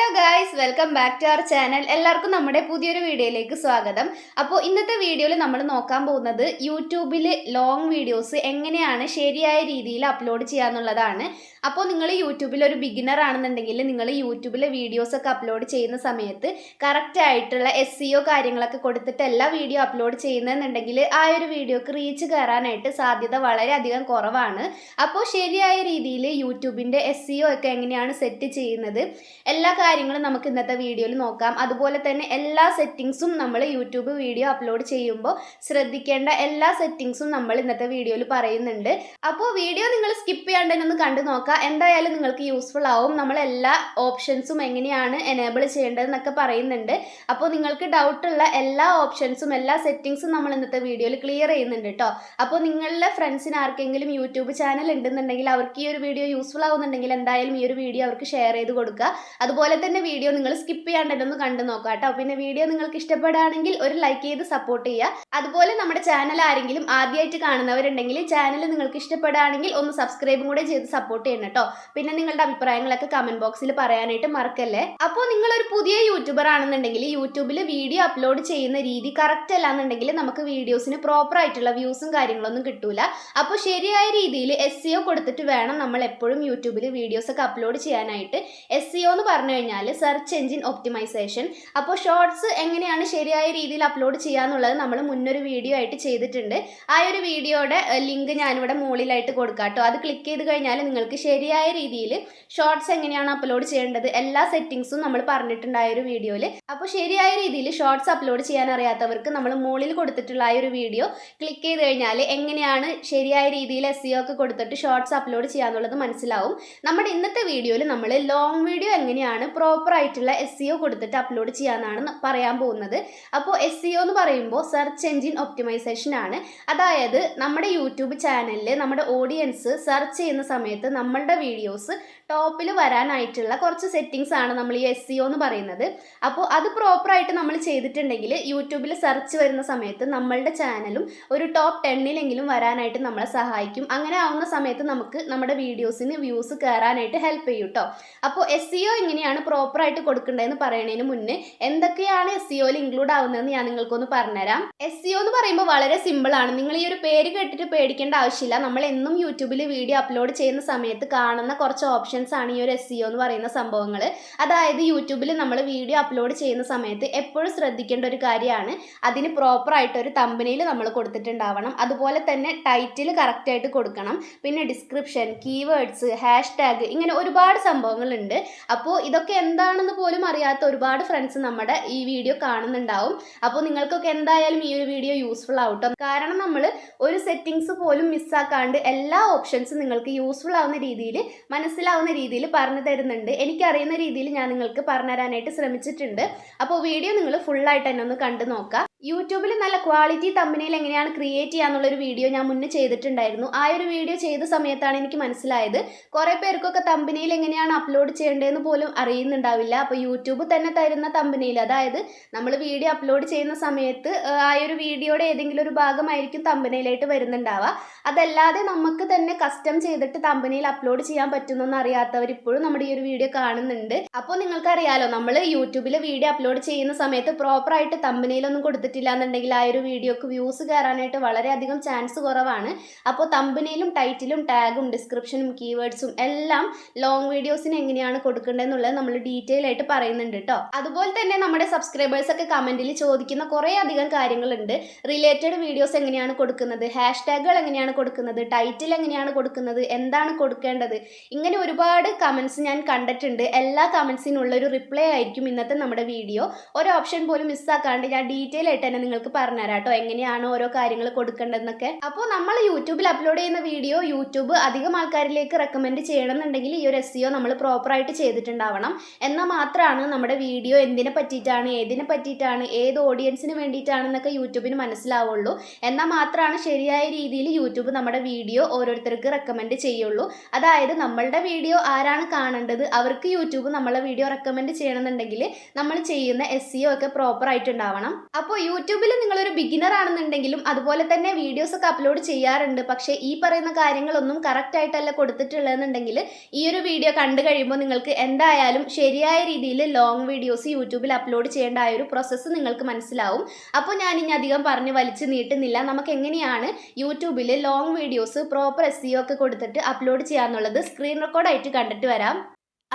Hello guys welcome back to our channel എല്ലാവർക്കും നമ്മുടെ പുതിയൊരു വീഡിയോയിലേക്ക് സ്വാഗതം. അപ്പോൾ ഇന്നത്തെ വീഡിയോയിൽ നമ്മൾ നോക്കാൻ പോകുന്നത് യൂട്യൂബിൽ ലോങ് വീഡിയോസ് എങ്ങനെയാണ് ശരിയായ രീതിയിൽ അപ്ലോഡ് ചെയ്യാന്നുള്ളതാണ് അപ്പോൾ നിങ്ങൾ യൂട്യൂബിൽ ഒരു ബിഗിനർ ആണെന്നുണ്ടെങ്കിൽ നിങ്ങൾ യൂട്യൂബിലെ വീഡിയോസ് ഒക്കെ അപ്ലോഡ് ചെയ്യുന്ന സമയത്ത് കറക്റ്റ് ആയിട്ടുള്ള എസ് ഒ കാര്യങ്ങളൊക്കെ കൊടുത്തിട്ട് എല്ലാ വീഡിയോ അപ്ലോഡ് ചെയ്യുന്നതെന്നുണ്ടെങ്കിൽ ആ ഒരു വീഡിയോക്ക് റീച്ച് കയറാനായിട്ട് സാധ്യത വളരെയധികം കുറവാണ്. അപ്പോൾ ശരിയായ രീതിയിൽ യൂട്യൂബിന്റെ എസ് സിഒ ഒക്കെ എങ്ങനെയാണ് സെറ്റ് ചെയ്യുന്നത്? എല്ലാ കാര്യങ്ങളും നമുക്ക് ഇന്നത്തെ വീഡിയോയിൽ നോക്കാം. അതുപോലെ തന്നെ എല്ലാ സെറ്റിങ്സും നമ്മൾ യൂട്യൂബ് വീഡിയോ അപ്ലോഡ് ചെയ്യുമ്പോൾ ശ്രദ്ധിക്കേണ്ട എല്ലാ സെറ്റിങ്സും നമ്മൾ ഇന്നത്തെ വീഡിയോയിൽ പറയുന്നുണ്ട്. അപ്പോൾ വീഡിയോ നിങ്ങൾ സ്കിപ്പ് ചെയ്യാണ്ട് ഒന്ന് കണ്ടു നോക്കാം എന്തായാലും നിങ്ങൾക്ക് യൂസ്ഫുൾ ആവും. നമ്മൾ എല്ലാ ഓപ്ഷൻസും എങ്ങനെയാണ് എനേബിൾ ചെയ്യേണ്ടതെന്നൊക്കെ പറയുന്നുണ്ട്. അപ്പോൾ നിങ്ങൾക്ക് ഡൗട്ടുള്ള എല്ലാ ഓപ്ഷൻസും എല്ലാ സെറ്റിങ്സും നമ്മൾ ഇന്നത്തെ വീഡിയോയിൽ ക്ലിയർ ചെയ്യുന്നുണ്ട് കേട്ടോ. അപ്പോൾ നിങ്ങളുടെ ഫ്രണ്ട്സിന് ആർക്കെങ്കിലും യൂട്യൂബ് ചാനൽ ഉണ്ടെന്നുണ്ടെങ്കിൽ അവർക്ക് ഈ ഒരു വീഡിയോ യൂസ്ഫുൾ ആവുന്നുണ്ടെങ്കിൽ എന്തായാലും ഈ ഒരു വീഡിയോ അവർക്ക് ഷെയർ ചെയ്ത് കൊടുക്കുക. അതുപോലെ തന്നെ വീഡിയോ നിങ്ങൾ സ്കിപ്പ് ചെയ്യാണ്ട് തന്നെ ഒന്ന് കണ്ടു നോക്കുക കേട്ടോ. പിന്നെ വീഡിയോ നിങ്ങൾക്ക് ഇഷ്ടപ്പെടുകയാണെങ്കിൽ ഒരു ലൈക്ക് ചെയ്ത് സപ്പോർട്ട് ചെയ്യുക. അതുപോലെ നമ്മുടെ ചാനൽ ആരെങ്കിലും ആദ്യമായിട്ട് കാണുന്നവരുണ്ടെങ്കിൽ ചാനൽ നിങ്ങൾക്ക് ഇഷ്ടപ്പെടുകയാണെങ്കിൽ ഒന്ന് സബ്സ്ക്രൈബും കൂടെ ചെയ്ത് സപ്പോർട്ട് ചെയ്യണം കേട്ടോ. പിന്നെ നിങ്ങളുടെ അഭിപ്രായങ്ങളൊക്കെ കമന്റ് ബോക്സിൽ പറയാനായിട്ട് മറക്കല്ലേ. അപ്പോൾ നിങ്ങൾ ഒരു പുതിയ യൂട്യൂബർ ആണെന്നുണ്ടെങ്കിൽ യൂട്യൂബിൽ വീഡിയോ അപ്ലോഡ് ചെയ്യുന്ന രീതി കറക്റ്റ് അല്ല എന്നുണ്ടെങ്കിൽ നമുക്ക് വീഡിയോസിന് പ്രോപ്പർ ആയിട്ടുള്ള വ്യൂസും കാര്യങ്ങളൊന്നും കിട്ടൂല. അപ്പോൾ ശരിയായ രീതിയിൽ എസ് സിഒ കൊടുത്തിട്ട് വേണം നമ്മൾ എപ്പോഴും യൂട്യൂബിൽ വീഡിയോസ് ഒക്കെ അപ്ലോഡ് ചെയ്യാനായിട്ട്. എസ് സിഒ എന്ന് പറഞ്ഞു കഴിഞ്ഞാൽ സെർച്ച് എഞ്ചിൻ ഒപ്റ്റിമൈസേഷൻ അപ്പോൾ ഷോർട്സ് എങ്ങനെയാണ് ശരിയായ രീതിയിൽ അപ്ലോഡ് ചെയ്യാന്നുള്ളത് നമ്മൾ മുന്നൊരു വീഡിയോ ആയിട്ട് ചെയ്തിട്ടുണ്ട്. ആ ഒരു വീഡിയോയുടെ ലിങ്ക് ഞാനിവിടെ മുകളിലായിട്ട് കൊടുക്കാം കേട്ടോ. അത് ക്ലിക്ക് ചെയ്ത് കഴിഞ്ഞാൽ നിങ്ങൾക്ക് ശരിയായ രീതിയിൽ ഷോർട്സ് എങ്ങനെയാണ് അപ്ലോഡ് ചെയ്യേണ്ടത് എല്ലാ സെറ്റിങ്സും നമ്മൾ പറഞ്ഞിട്ടുണ്ട് ആ ഒരു വീഡിയോയിൽ അപ്പോൾ ശരിയായ രീതിയിൽ ഷോർട്സ് അപ്ലോഡ് ചെയ്യാൻ അറിയാത്തവർക്ക് നമ്മൾ മുകളിൽ കൊടുത്തിട്ടുള്ള ആ ഒരു വീഡിയോ ക്ലിക്ക് ചെയ്ത് കഴിഞ്ഞാൽ എങ്ങനെയാണ് ശരിയായ രീതിയിൽ എസ് സി ഒക്കെ കൊടുത്തിട്ട് ഷോർട്സ് അപ്ലോഡ് ചെയ്യാന്നുള്ളത് മനസ്സിലാവും. നമ്മുടെ ഇന്നത്തെ വീഡിയോയിൽ നമ്മൾ ലോങ് വീഡിയോ എങ്ങനെയാണ് പ്രോപ്പർ ആയിട്ടുള്ള എസ് സി ഒ കൊടുത്തിട്ട് അപ്ലോഡ് ചെയ്യാന്നാണ് പറയാൻ പോകുന്നത്. അപ്പോൾ എസ് സി ഒ എന്ന് പറയുമ്പോൾ സെർച്ച് എൻജിൻ ഒപ്റ്റിമൈസേഷൻ ആണ്. അതായത് നമ്മുടെ യൂട്യൂബ് ചാനലിൽ നമ്മുടെ ഓഡിയൻസ് സെർച്ച് ചെയ്യുന്ന സമയത്ത് നമ്മളുടെ വീഡിയോസ് ടോപ്പിൽ വരാനായിട്ടുള്ള കുറച്ച് സെറ്റിങ്സ് ആണ് നമ്മൾ ഈ എസ് സി ഒ എന്ന് പറയുന്നത്. അപ്പോൾ അത് പ്രോപ്പറായിട്ട് നമ്മൾ ചെയ്തിട്ടുണ്ടെങ്കിൽ യൂട്യൂബിൽ സെർച്ച് വരുന്ന സമയത്ത് നമ്മളുടെ ചാനലും ഒരു ടോപ്പ് ടെന്നിലെങ്കിലും വരാനായിട്ട് നമ്മളെ സഹായിക്കും. അങ്ങനെ ആവുന്ന സമയത്ത് നമുക്ക് നമ്മുടെ വീഡിയോസിന് വ്യൂസ് കയറാനായിട്ട് ഹെൽപ്പ് ചെയ്യും കേട്ടോ അപ്പോൾ എസ് സി ഒ എങ്ങനെയാണ് പ്രോപ്പറായിട്ട് കൊടുക്കേണ്ടതെന്ന് പറയുന്നതിന് മുന്നേ എന്തൊക്കെയാണ് എസ് സിഒയിൽ ഇൻക്ലൂഡ് ആവുന്നതെന്ന് ഞാൻ നിങ്ങൾക്കൊന്ന് പറഞ്ഞുതരാം. എസ് സി എന്ന് പറയുമ്പോൾ വളരെ സിമ്പിൾ ആണ്. നിങ്ങൾ ഈ ഒരു പേര് കേട്ടിട്ട് പേടിക്കേണ്ട ആവശ്യമില്ല. നമ്മൾ എന്നും യൂട്യൂബിൽ വീഡിയോ അപ്ലോഡ് ചെയ്യുന്ന സമയത്ത് കാണുന്ന കുറച്ച് ഓപ്ഷൻസ് ആണ് ഈ ഒരു എസ് സിഒ എന്ന് പറയുന്ന സംഭവങ്ങൾ അതായത് യൂട്യൂബിൽ നമ്മൾ വീഡിയോ അപ്ലോഡ് ചെയ്യുന്ന സമയത്ത് എപ്പോഴും ശ്രദ്ധിക്കേണ്ട ഒരു കാര്യമാണ്. അതിന് പ്രോപ്പർ ആയിട്ട് ഒരു തമ്പനിയിൽ നമ്മൾ കൊടുത്തിട്ടുണ്ടാവണം. അതുപോലെ തന്നെ ടൈറ്റിൽ കറക്റ്റായിട്ട് കൊടുക്കണം. പിന്നെ ഡിസ്ക്രിപ്ഷൻ കീവേഡ്സ് ഹാഷ് ടാഗ് ഇങ്ങനെ ഒരുപാട് സംഭവങ്ങളുണ്ട്. അപ്പോൾ ഇതൊക്കെ എന്താണെന്ന് പോലും അറിയാത്ത ഒരുപാട് ഫ്രണ്ട്സ് നമ്മുടെ ഈ വീഡിയോ കാണുന്നുണ്ടാവും. അപ്പോൾ നിങ്ങൾക്കൊക്കെ എന്തായാലും ഈ ഒരു വീഡിയോ യൂസ്ഫുൾ ആവട്ടോ. കാരണം നമ്മൾ ഒരു സെറ്റിങ്സ് പോലും മിസ്സാക്കാണ്ട് എല്ലാ ഓപ്ഷൻസും നിങ്ങൾക്ക് യൂസ്ഫുൾ ആവുന്ന രീതിയിൽ മനസ്സിലാവുന്ന രീതിയിൽ പറഞ്ഞു തരുന്നുണ്ട്. എനിക്കറിയുന്ന രീതിയിൽ ഞാൻ നിങ്ങൾക്ക് പറഞ്ഞു തരാനായിട്ട് ശ്രമിച്ചിട്ടുണ്ട്. അപ്പോൾ വീഡിയോ നിങ്ങൾ ഫുള്ളായിട്ട് തന്നെ ഒന്ന് കണ്ടു നോക്കാം യൂട്യൂബിൽ നല്ല ക്വാളിറ്റി തമ്പനയിൽ എങ്ങനെയാണ് ക്രിയേറ്റ് ചെയ്യാന്നുള്ളൊരു വീഡിയോ ഞാൻ മുന്നേ ചെയ്തിട്ടുണ്ടായിരുന്നു. ആ ഒരു വീഡിയോ ചെയ്ത സമയത്താണ് എനിക്ക് മനസ്സിലായത്. കുറേ പേർക്കൊക്കെ തമ്പനയിൽ എങ്ങനെയാണ് അപ്ലോഡ് ചെയ്യേണ്ടതെന്ന് പോലും അറിയുന്നുണ്ടാവില്ല. അപ്പോൾ യൂട്യൂബ് തന്നെ തരുന്ന തമ്പനയിൽ അതായത് നമ്മൾ വീഡിയോ അപ്ലോഡ് ചെയ്യുന്ന സമയത്ത് ആ, ഒരു വീഡിയോയുടെ ഏതെങ്കിലും ഒരു ഭാഗമായിരിക്കും തമ്പനയിലായിട്ട് വരുന്നുണ്ടാവുക. അതല്ലാതെ നമുക്ക് തന്നെ കസ്റ്റം ചെയ്തിട്ട് തമ്പനയിൽ അപ്ലോഡ് ചെയ്യാൻ പറ്റുന്നൊന്നും അറിയാത്തവർ ഇപ്പോഴും നമ്മുടെ ഈ ഒരു വീഡിയോ കാണുന്നുണ്ട്. അപ്പോൾ നിങ്ങൾക്കറിയാലോ നമ്മൾ യൂട്യൂബിൽ വീഡിയോ അപ്ലോഡ് ചെയ്യുന്ന സമയത്ത് പ്രോപ്പറായിട്ട് തമ്പനയിലൊന്നും കൊടുത്തിട്ടില്ല എന്നുണ്ടെങ്കിൽ ആ ഒരു വീഡിയോക്ക് വ്യൂസ് കയറാനായിട്ട് വളരെയധികം ചാൻസ് കുറവാണ്. അപ്പോൾ തമ്പനയിലും ടൈറ്റിലും ടാഗും ഡിസ്ക്രിപ്ഷനും കീവേഡ്സും എല്ലാം ലോങ് വീഡിയോസിന് എങ്ങനെയാണ് കൊടുക്കേണ്ടതെന്നുള്ളത് നമ്മൾ ഡീറ്റെയിൽ ആയിട്ട് പറയുന്നുണ്ട് കേട്ടോ അതുപോലെ തന്നെ നമ്മുടെ സബ്സ്ക്രൈബേഴ്സ് ഒക്കെ കമന്റിൽ ചോദിക്കുന്ന കുറേ അധികം കാര്യങ്ങളുണ്ട്. റിലേറ്റഡ് വീഡിയോസ് എങ്ങനെയാണ് കൊടുക്കുന്നത്? ഹാഷ് ടാഗുകൾ എങ്ങനെയാണ് കൊടുക്കുന്നത്? ടൈറ്റിൽ എങ്ങനെയാണ് കൊടുക്കുന്നത്? എന്താണ് കൊടുക്കേണ്ടത്? ഇങ്ങനെ ഒരുപാട് കമൻസ് ഞാൻ കണ്ടിട്ടുണ്ട്. എല്ലാ കമൻസിനുള്ള ഒരു റിപ്ലൈ ആയിരിക്കും ഇന്നത്തെ നമ്മുടെ വീഡിയോ ഒരു ഓപ്ഷൻ പോലും മിസ്സാക്കാണ്ട് ഞാൻ ഡീറ്റെയിൽ തന്നെ നിങ്ങൾക്ക് പറഞ്ഞുതരാം കേട്ടോ എങ്ങനെയാണ് ഓരോ കാര്യങ്ങൾ കൊടുക്കേണ്ടതെന്നൊക്കെ. അപ്പോൾ നമ്മൾ യൂട്യൂബിൽ അപ്ലോഡ് ചെയ്യുന്ന വീഡിയോ യൂട്യൂബ് അധികം ആൾക്കാരിലേക്ക് റെക്കമെൻഡ് ചെയ്യണമെന്നുണ്ടെങ്കിൽ ഈ ഒരു എസ് സിഒ നമ്മൾ പ്രോപ്പറായിട്ട് ചെയ്തിട്ടുണ്ടാവണം. എന്നാൽ മാത്രമാണ് നമ്മുടെ വീഡിയോ എന്തിനെ പറ്റിയിട്ടാണ് ഏതിനെ പറ്റിയിട്ടാണ് ഏത് ഓഡിയൻസിന് വേണ്ടിയിട്ടാണെന്നൊക്കെ യൂട്യൂബിന് മനസ്സിലാവുള്ളൂ. എന്നാൽ മാത്രമാണ് ശരിയായ രീതിയിൽ യൂട്യൂബ് നമ്മുടെ വീഡിയോ ഓരോരുത്തർക്ക് റെക്കമെൻഡ് ചെയ്യുള്ളൂ. അതായത് നമ്മളുടെ വീഡിയോ ആരാണ് കാണേണ്ടത് അവർക്ക് യൂട്യൂബ് നമ്മളെ വീഡിയോ റെക്കമെൻഡ് ചെയ്യണമെന്നുണ്ടെങ്കിൽ നമ്മൾ ചെയ്യുന്ന എസ് സിഒ ഒക്കെ പ്രോപ്പർ ആയിട്ടുണ്ടാവണം. അപ്പോൾ യൂട്യൂബിൽ നിങ്ങളൊരു ബിഗിനർ ആണെന്നുണ്ടെങ്കിലും അതുപോലെ തന്നെ വീഡിയോസ് ഒക്കെ അപ്ലോഡ് ചെയ്യാറുണ്ട്. പക്ഷേ ഈ പറയുന്ന കാര്യങ്ങളൊന്നും കറക്റ്റ് ആയിട്ടല്ല കൊടുത്തിട്ടുള്ളതെന്നുണ്ടെങ്കിൽ ഈ ഒരു വീഡിയോ കണ്ടു കഴിയുമ്പോൾ നിങ്ങൾക്ക് എന്തായാലും ശരിയായ രീതിയിൽ ലോങ് വീഡിയോസ് യൂട്യൂബിൽ അപ്ലോഡ് ചെയ്യേണ്ട ആ ഒരു പ്രോസസ്സ് നിങ്ങൾക്ക് മനസ്സിലാവും. അപ്പോൾ ഞാൻ ഇനി അധികം പറഞ്ഞ് വലിച്ചു നീട്ടുന്നില്ല. നമുക്ക് എങ്ങനെയാണ് യൂട്യൂബിൽ ലോങ് വീഡിയോസ് പ്രോപ്പർ എസ് ഒക്കെ കൊടുത്തിട്ട് അപ്ലോഡ് ചെയ്യാന്നുള്ളത് സ്ക്രീൻ റെക്കോർഡായിട്ട് കണ്ടിട്ട് വരാം.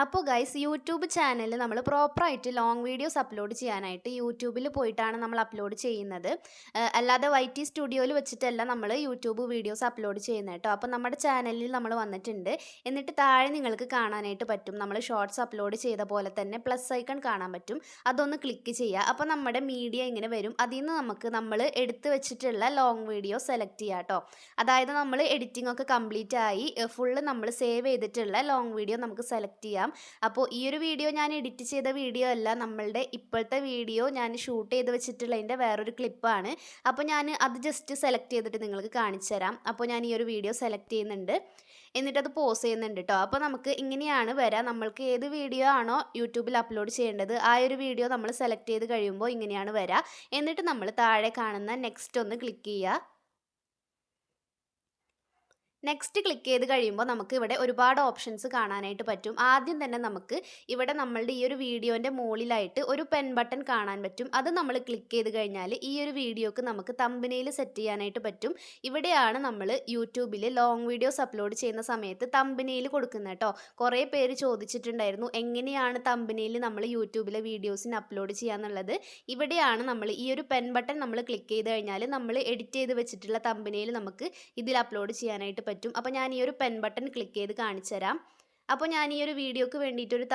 അപ്പോൾ ഗൈസ് യൂട്യൂബ് ചാനലിൽ നമ്മൾ പ്രോപ്പറായിട്ട് ലോങ് വീഡിയോസ് അപ്ലോഡ് ചെയ്യാനായിട്ട് യൂട്യൂബിൽ പോയിട്ടാണ് നമ്മൾ അപ്ലോഡ് ചെയ്യുന്നത്. അല്ലാതെ വൈ ടി സ്റ്റുഡിയോയിൽ വെച്ചിട്ടല്ല നമ്മൾ യൂട്യൂബ് വീഡിയോസ് അപ്ലോഡ് ചെയ്യുന്നത് കേട്ടോ അപ്പോൾ നമ്മുടെ ചാനലിൽ നമ്മൾ വന്നിട്ടുണ്ട്. എന്നിട്ട് താഴെ നിങ്ങൾക്ക് കാണാനായിട്ട് പറ്റും. നമ്മൾ ഷോർട്സ് അപ്ലോഡ് ചെയ്ത പോലെ തന്നെ പ്ലസ് ഐക്കൺ കാണാൻ പറ്റും. അതൊന്ന് ക്ലിക്ക് ചെയ്യുക അപ്പോൾ നമ്മുടെ മീഡിയ ഇങ്ങനെ വരും. അതിൽ നിന്ന് നമുക്ക് നമ്മൾ എടുത്ത് വെച്ചിട്ടുള്ള ലോങ് വീഡിയോ സെലക്ട് ചെയ്യുക കേട്ടോ അതായത് നമ്മൾ എഡിറ്റിംഗ് ഒക്കെ കംപ്ലീറ്റ് ആയി ഫുള്ള് നമ്മൾ സേവ് ചെയ്തിട്ടുള്ള ലോങ് വീഡിയോ നമുക്ക് സെലക്ട് ചെയ്യാം. അപ്പോൾ ഈ ഒരു വീഡിയോ ഞാൻ എഡിറ്റ് ചെയ്ത വീഡിയോ അല്ല നമ്മളുടെ ഇപ്പോഴത്തെ വീഡിയോ ഞാൻ ഷൂട്ട് ചെയ്ത് വെച്ചിട്ടുള്ളതിന്റെ വേറൊരു ക്ലിപ്പാണ്. അപ്പോൾ ഞാൻ അത് ജസ്റ്റ് സെലക്ട് ചെയ്തിട്ട് നിങ്ങൾക്ക് കാണിച്ചു തരാം. അപ്പോൾ ഞാൻ ഈ ഒരു വീഡിയോ സെലക്ട് ചെയ്യുന്നുണ്ട്. എന്നിട്ടത് പോസ് ചെയ്യുന്നുണ്ട് കേട്ടോ അപ്പോൾ നമുക്ക് ഇങ്ങനെയാണ് വരാം. നമ്മൾക്ക് ഏത് വീഡിയോ ആണോ യൂട്യൂബിൽ അപ്ലോഡ് ചെയ്യേണ്ടത് ആ ഒരു വീഡിയോ നമ്മൾ സെലക്ട് ചെയ്ത് കഴിയുമ്പോൾ ഇങ്ങനെയാണ് വരാം. എന്നിട്ട് നമ്മൾ താഴെ കാണുന്ന നെക്സ്റ്റ് ഒന്ന് ക്ലിക്ക് ചെയ്യുക. നെക്സ്റ്റ് ക്ലിക്ക് ചെയ്ത് കഴിയുമ്പോൾ നമുക്ക് ഇവിടെ ഒരുപാട് ഓപ്ഷൻസ് കാണാനായിട്ട് പറ്റും. ആദ്യം തന്നെ നമുക്ക് ഇവിടെ നമ്മളുടെ ഈ ഒരു വീഡിയോന്റെ മുകളിലായിട്ട് ഒരു പെൻ ബട്ടൺ കാണാൻ പറ്റും. അത് നമ്മൾ ക്ലിക്ക് ചെയ്ത് കഴിഞ്ഞാൽ ഈ ഒരു വീഡിയോക്ക് നമുക്ക് തമ്പനയിൽ സെറ്റ് ചെയ്യാനായിട്ട് പറ്റും. ഇവിടെയാണ് നമ്മൾ യൂട്യൂബിൽ ലോങ് വീഡിയോസ് അപ്ലോഡ് ചെയ്യുന്ന സമയത്ത് തമ്പനയിൽ കൊടുക്കുന്നത് കേട്ടോ. കുറേ പേര് ചോദിച്ചിട്ടുണ്ടായിരുന്നു എങ്ങനെയാണ് തമ്പനയിൽ നമ്മൾ യൂട്യൂബിലെ വീഡിയോസിന് അപ്ലോഡ് ചെയ്യാന്നുള്ളത്? ഇവിടെയാണ് നമ്മൾ ഈ ഒരു പെൻ ബട്ടൺ നമ്മൾ ക്ലിക്ക് ചെയ്ത് കഴിഞ്ഞാൽ നമ്മൾ എഡിറ്റ് ചെയ്ത് വെച്ചിട്ടുള്ള തമ്പനയിൽ നമുക്ക് ഇതിൽ അപ്ലോഡ് ചെയ്യാനായിട്ട് പറ്റും. അപ്പോൾ ഞാൻ ഈ ഒരു പെൻ ബട്ടൺ ക്ലിക്ക് ചെയ്ത് കാണിച്ചു തരാം. അപ്പോൾ ഞാൻ ഈ ഒരു വീഡിയോക്ക് വേണ്ടിയിട്ട് ഒരു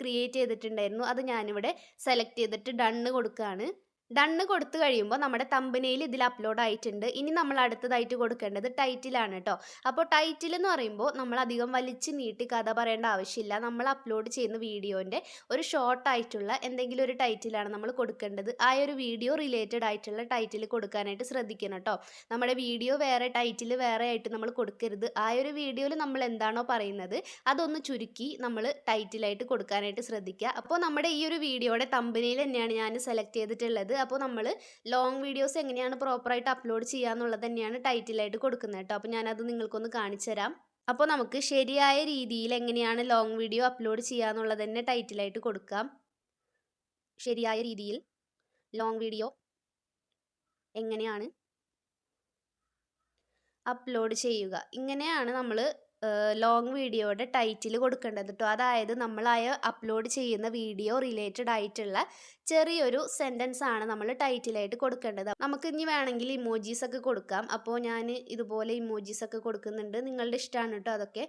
ക്രിയേറ്റ് ചെയ്തിട്ടുണ്ടായിരുന്നു. അത് ഞാനിവിടെ സെലക്ട് ചെയ്തിട്ട് ഡണ്ണ് കൊടുക്കുകയാണ് ഡണ്ണ് കൊടുത്തു കഴിയുമ്പോൾ നമ്മുടെ തമ്പനയിൽ ഇതിൽ അപ്ലോഡ് ആയിട്ടുണ്ട്. ഇനി നമ്മൾ അടുത്തതായിട്ട് കൊടുക്കേണ്ടത് ടൈറ്റിലാണ് കേട്ടോ അപ്പോൾ ടൈറ്റിൽ എന്ന് പറയുമ്പോൾ നമ്മൾ അധികം വലിച്ചു നീട്ടി കഥ പറയേണ്ട ആവശ്യമില്ല. നമ്മൾ അപ്ലോഡ് ചെയ്യുന്ന വീഡിയോന്റെ ഒരു ഷോർട്ട് ആയിട്ടുള്ള എന്തെങ്കിലും ഒരു ടൈറ്റിലാണ് നമ്മൾ കൊടുക്കേണ്ടത്. ആ ഒരു വീഡിയോ റിലേറ്റഡ് ആയിട്ടുള്ള ടൈറ്റിൽ കൊടുക്കാനായിട്ട് ശ്രദ്ധിക്കണം കേട്ടോ നമ്മുടെ വീഡിയോ വേറെ ടൈറ്റിൽ വേറെ ആയിട്ട് നമ്മൾ കൊടുക്കരുത്. ആ ഒരു വീഡിയോയിൽ നമ്മൾ എന്താണോ പറയുന്നത് അതൊന്ന് ചുരുക്കി നമ്മൾ ടൈറ്റിലായിട്ട് കൊടുക്കാനായിട്ട് ശ്രദ്ധിക്കുക. അപ്പോൾ നമ്മുടെ ഈ ഒരു വീഡിയോയുടെ തമ്പനിയിൽ തന്നെയാണ് ഞാൻ സെലക്ട് ചെയ്തിട്ടുള്ളത്. അപ്പോൾ നമ്മൾ ലോങ് വീഡിയോസ് എങ്ങനെയാണ് പ്രോപ്പറായിട്ട് അപ്ലോഡ് ചെയ്യുക എന്നുള്ളത് തന്നെയാണ് ടൈറ്റിലായിട്ട് കൊടുക്കുന്നത് കേട്ടോ. അപ്പോൾ ഞാനത് നിങ്ങൾക്കൊന്ന് കാണിച്ചു തരാം. അപ്പോൾ നമുക്ക് ശരിയായ രീതിയിൽ എങ്ങനെയാണ് ലോങ് വീഡിയോ അപ്ലോഡ് ചെയ്യുക എന്നുള്ളത് തന്നെ ടൈറ്റിലായിട്ട് കൊടുക്കാം. ശരിയായ രീതിയിൽ ലോങ് വീഡിയോ എങ്ങനെയാണ് അപ്ലോഡ് ചെയ്യുക. ഇങ്ങനെയാണ് നമ്മൾ ലോങ് വീഡിയോയുടെ ടൈറ്റിൽ കൊടുക്കേണ്ടത് കേട്ടോ. അതായത് നമ്മളായ അപ്ലോഡ് ചെയ്യുന്ന വീഡിയോ റിലേറ്റഡ് ആയിട്ടുള്ള ചെറിയൊരു സെന്റൻസ് ആണ് നമ്മൾ ടൈറ്റിലായിട്ട് കൊടുക്കേണ്ടത്. നമുക്ക് ഇനി വേണമെങ്കിൽ ഇമോജീസ് ഒക്കെ കൊടുക്കാം. അപ്പോൾ ഞാൻ ഇതുപോലെ ഇമോജീസ് ഒക്കെ കൊടുക്കുന്നുണ്ട്. നിങ്ങളുടെ ഇഷ്ടമാണ് കേട്ടോ അതൊക്കെ.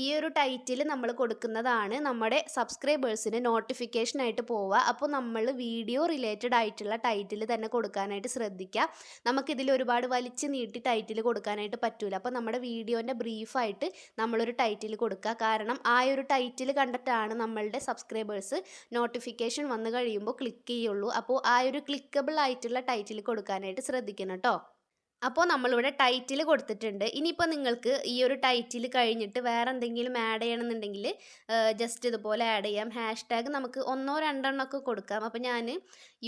ഈ ഒരു ടൈറ്റിൽ നമ്മൾ കൊടുക്കുന്നതാണ് നമ്മുടെ സബ്സ്ക്രൈബേഴ്സിന് നോട്ടിഫിക്കേഷൻ ആയിട്ട് പോവുക. അപ്പോൾ നമ്മൾ വീഡിയോ റിലേറ്റഡ് ആയിട്ടുള്ള ടൈറ്റിൽ തന്നെ കൊടുക്കാനായിട്ട് ശ്രദ്ധിക്കുക നമുക്കിതിൽ ഒരുപാട് വലിച്ച് നീട്ടി ടൈറ്റിൽ കൊടുക്കാനായിട്ട് പറ്റൂല. അപ്പോൾ നമ്മുടെ വീഡിയോന്റെ ബ്രീഫായിട്ട് നമ്മളൊരു ടൈറ്റിൽ കൊടുക്കുക കാരണം ആ ഒരു ടൈറ്റിൽ കണ്ടിട്ടാണ് നമ്മളുടെ സബ്സ്ക്രൈബേഴ്സ് നോട്ടിഫിക്കേഷൻ വന്നു കഴിയുമ്പോൾ ക്ലിക്ക് ചെയ്യുള്ളൂ. അപ്പോൾ ആ ഒരു ക്ലിക്കബിൾ ആയിട്ടുള്ള ടൈറ്റിൽ കൊടുക്കാനായിട്ട് ശ്രദ്ധിക്കണം കേട്ടോ. അപ്പോൾ നമ്മളിവിടെ ടൈറ്റിൽ കൊടുത്തിട്ടുണ്ട്. ഇനിയിപ്പോൾ നിങ്ങൾക്ക് ഈ ഒരു ടൈറ്റിൽ കഴിഞ്ഞിട്ട് വേറെ എന്തെങ്കിലും ആഡ് ചെയ്യണമെന്നുണ്ടെങ്കിൽ ജസ്റ്റ് ഇതുപോലെ ആഡ് ചെയ്യാം. ഹാഷ് ടാഗ് നമുക്ക് ഒന്നോ രണ്ടെണ്ണമൊക്കെ കൊടുക്കാം. അപ്പോൾ ഞാൻ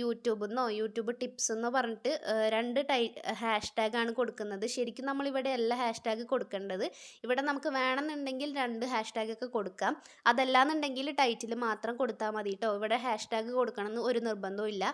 യൂട്യൂബിൽ നിന്നോ യൂട്യൂബ് ടിപ്സ് എന്നോ പറഞ്ഞിട്ട് രണ്ട് ടൈ ഹാഷ് ടാഗാണ് കൊടുക്കുന്നത്. ശരിക്കും നമ്മളിവിടെ അല്ല ഹാഷ് ടാഗ് കൊടുക്കേണ്ടത് ഇവിടെ നമുക്ക് വേണമെന്നുണ്ടെങ്കിൽ രണ്ട് ഹാഷ് ടാഗ് ഒക്കെ കൊടുക്കാം. അതല്ലാന്നുണ്ടെങ്കിൽ ടൈറ്റിൽ മാത്രം കൊടുത്താൽ മതി കേട്ടോ ഇവിടെ ഹാഷ് ടാഗ് കൊടുക്കണമെന്ന് ഒരു നിർബന്ധവും ഇല്ല.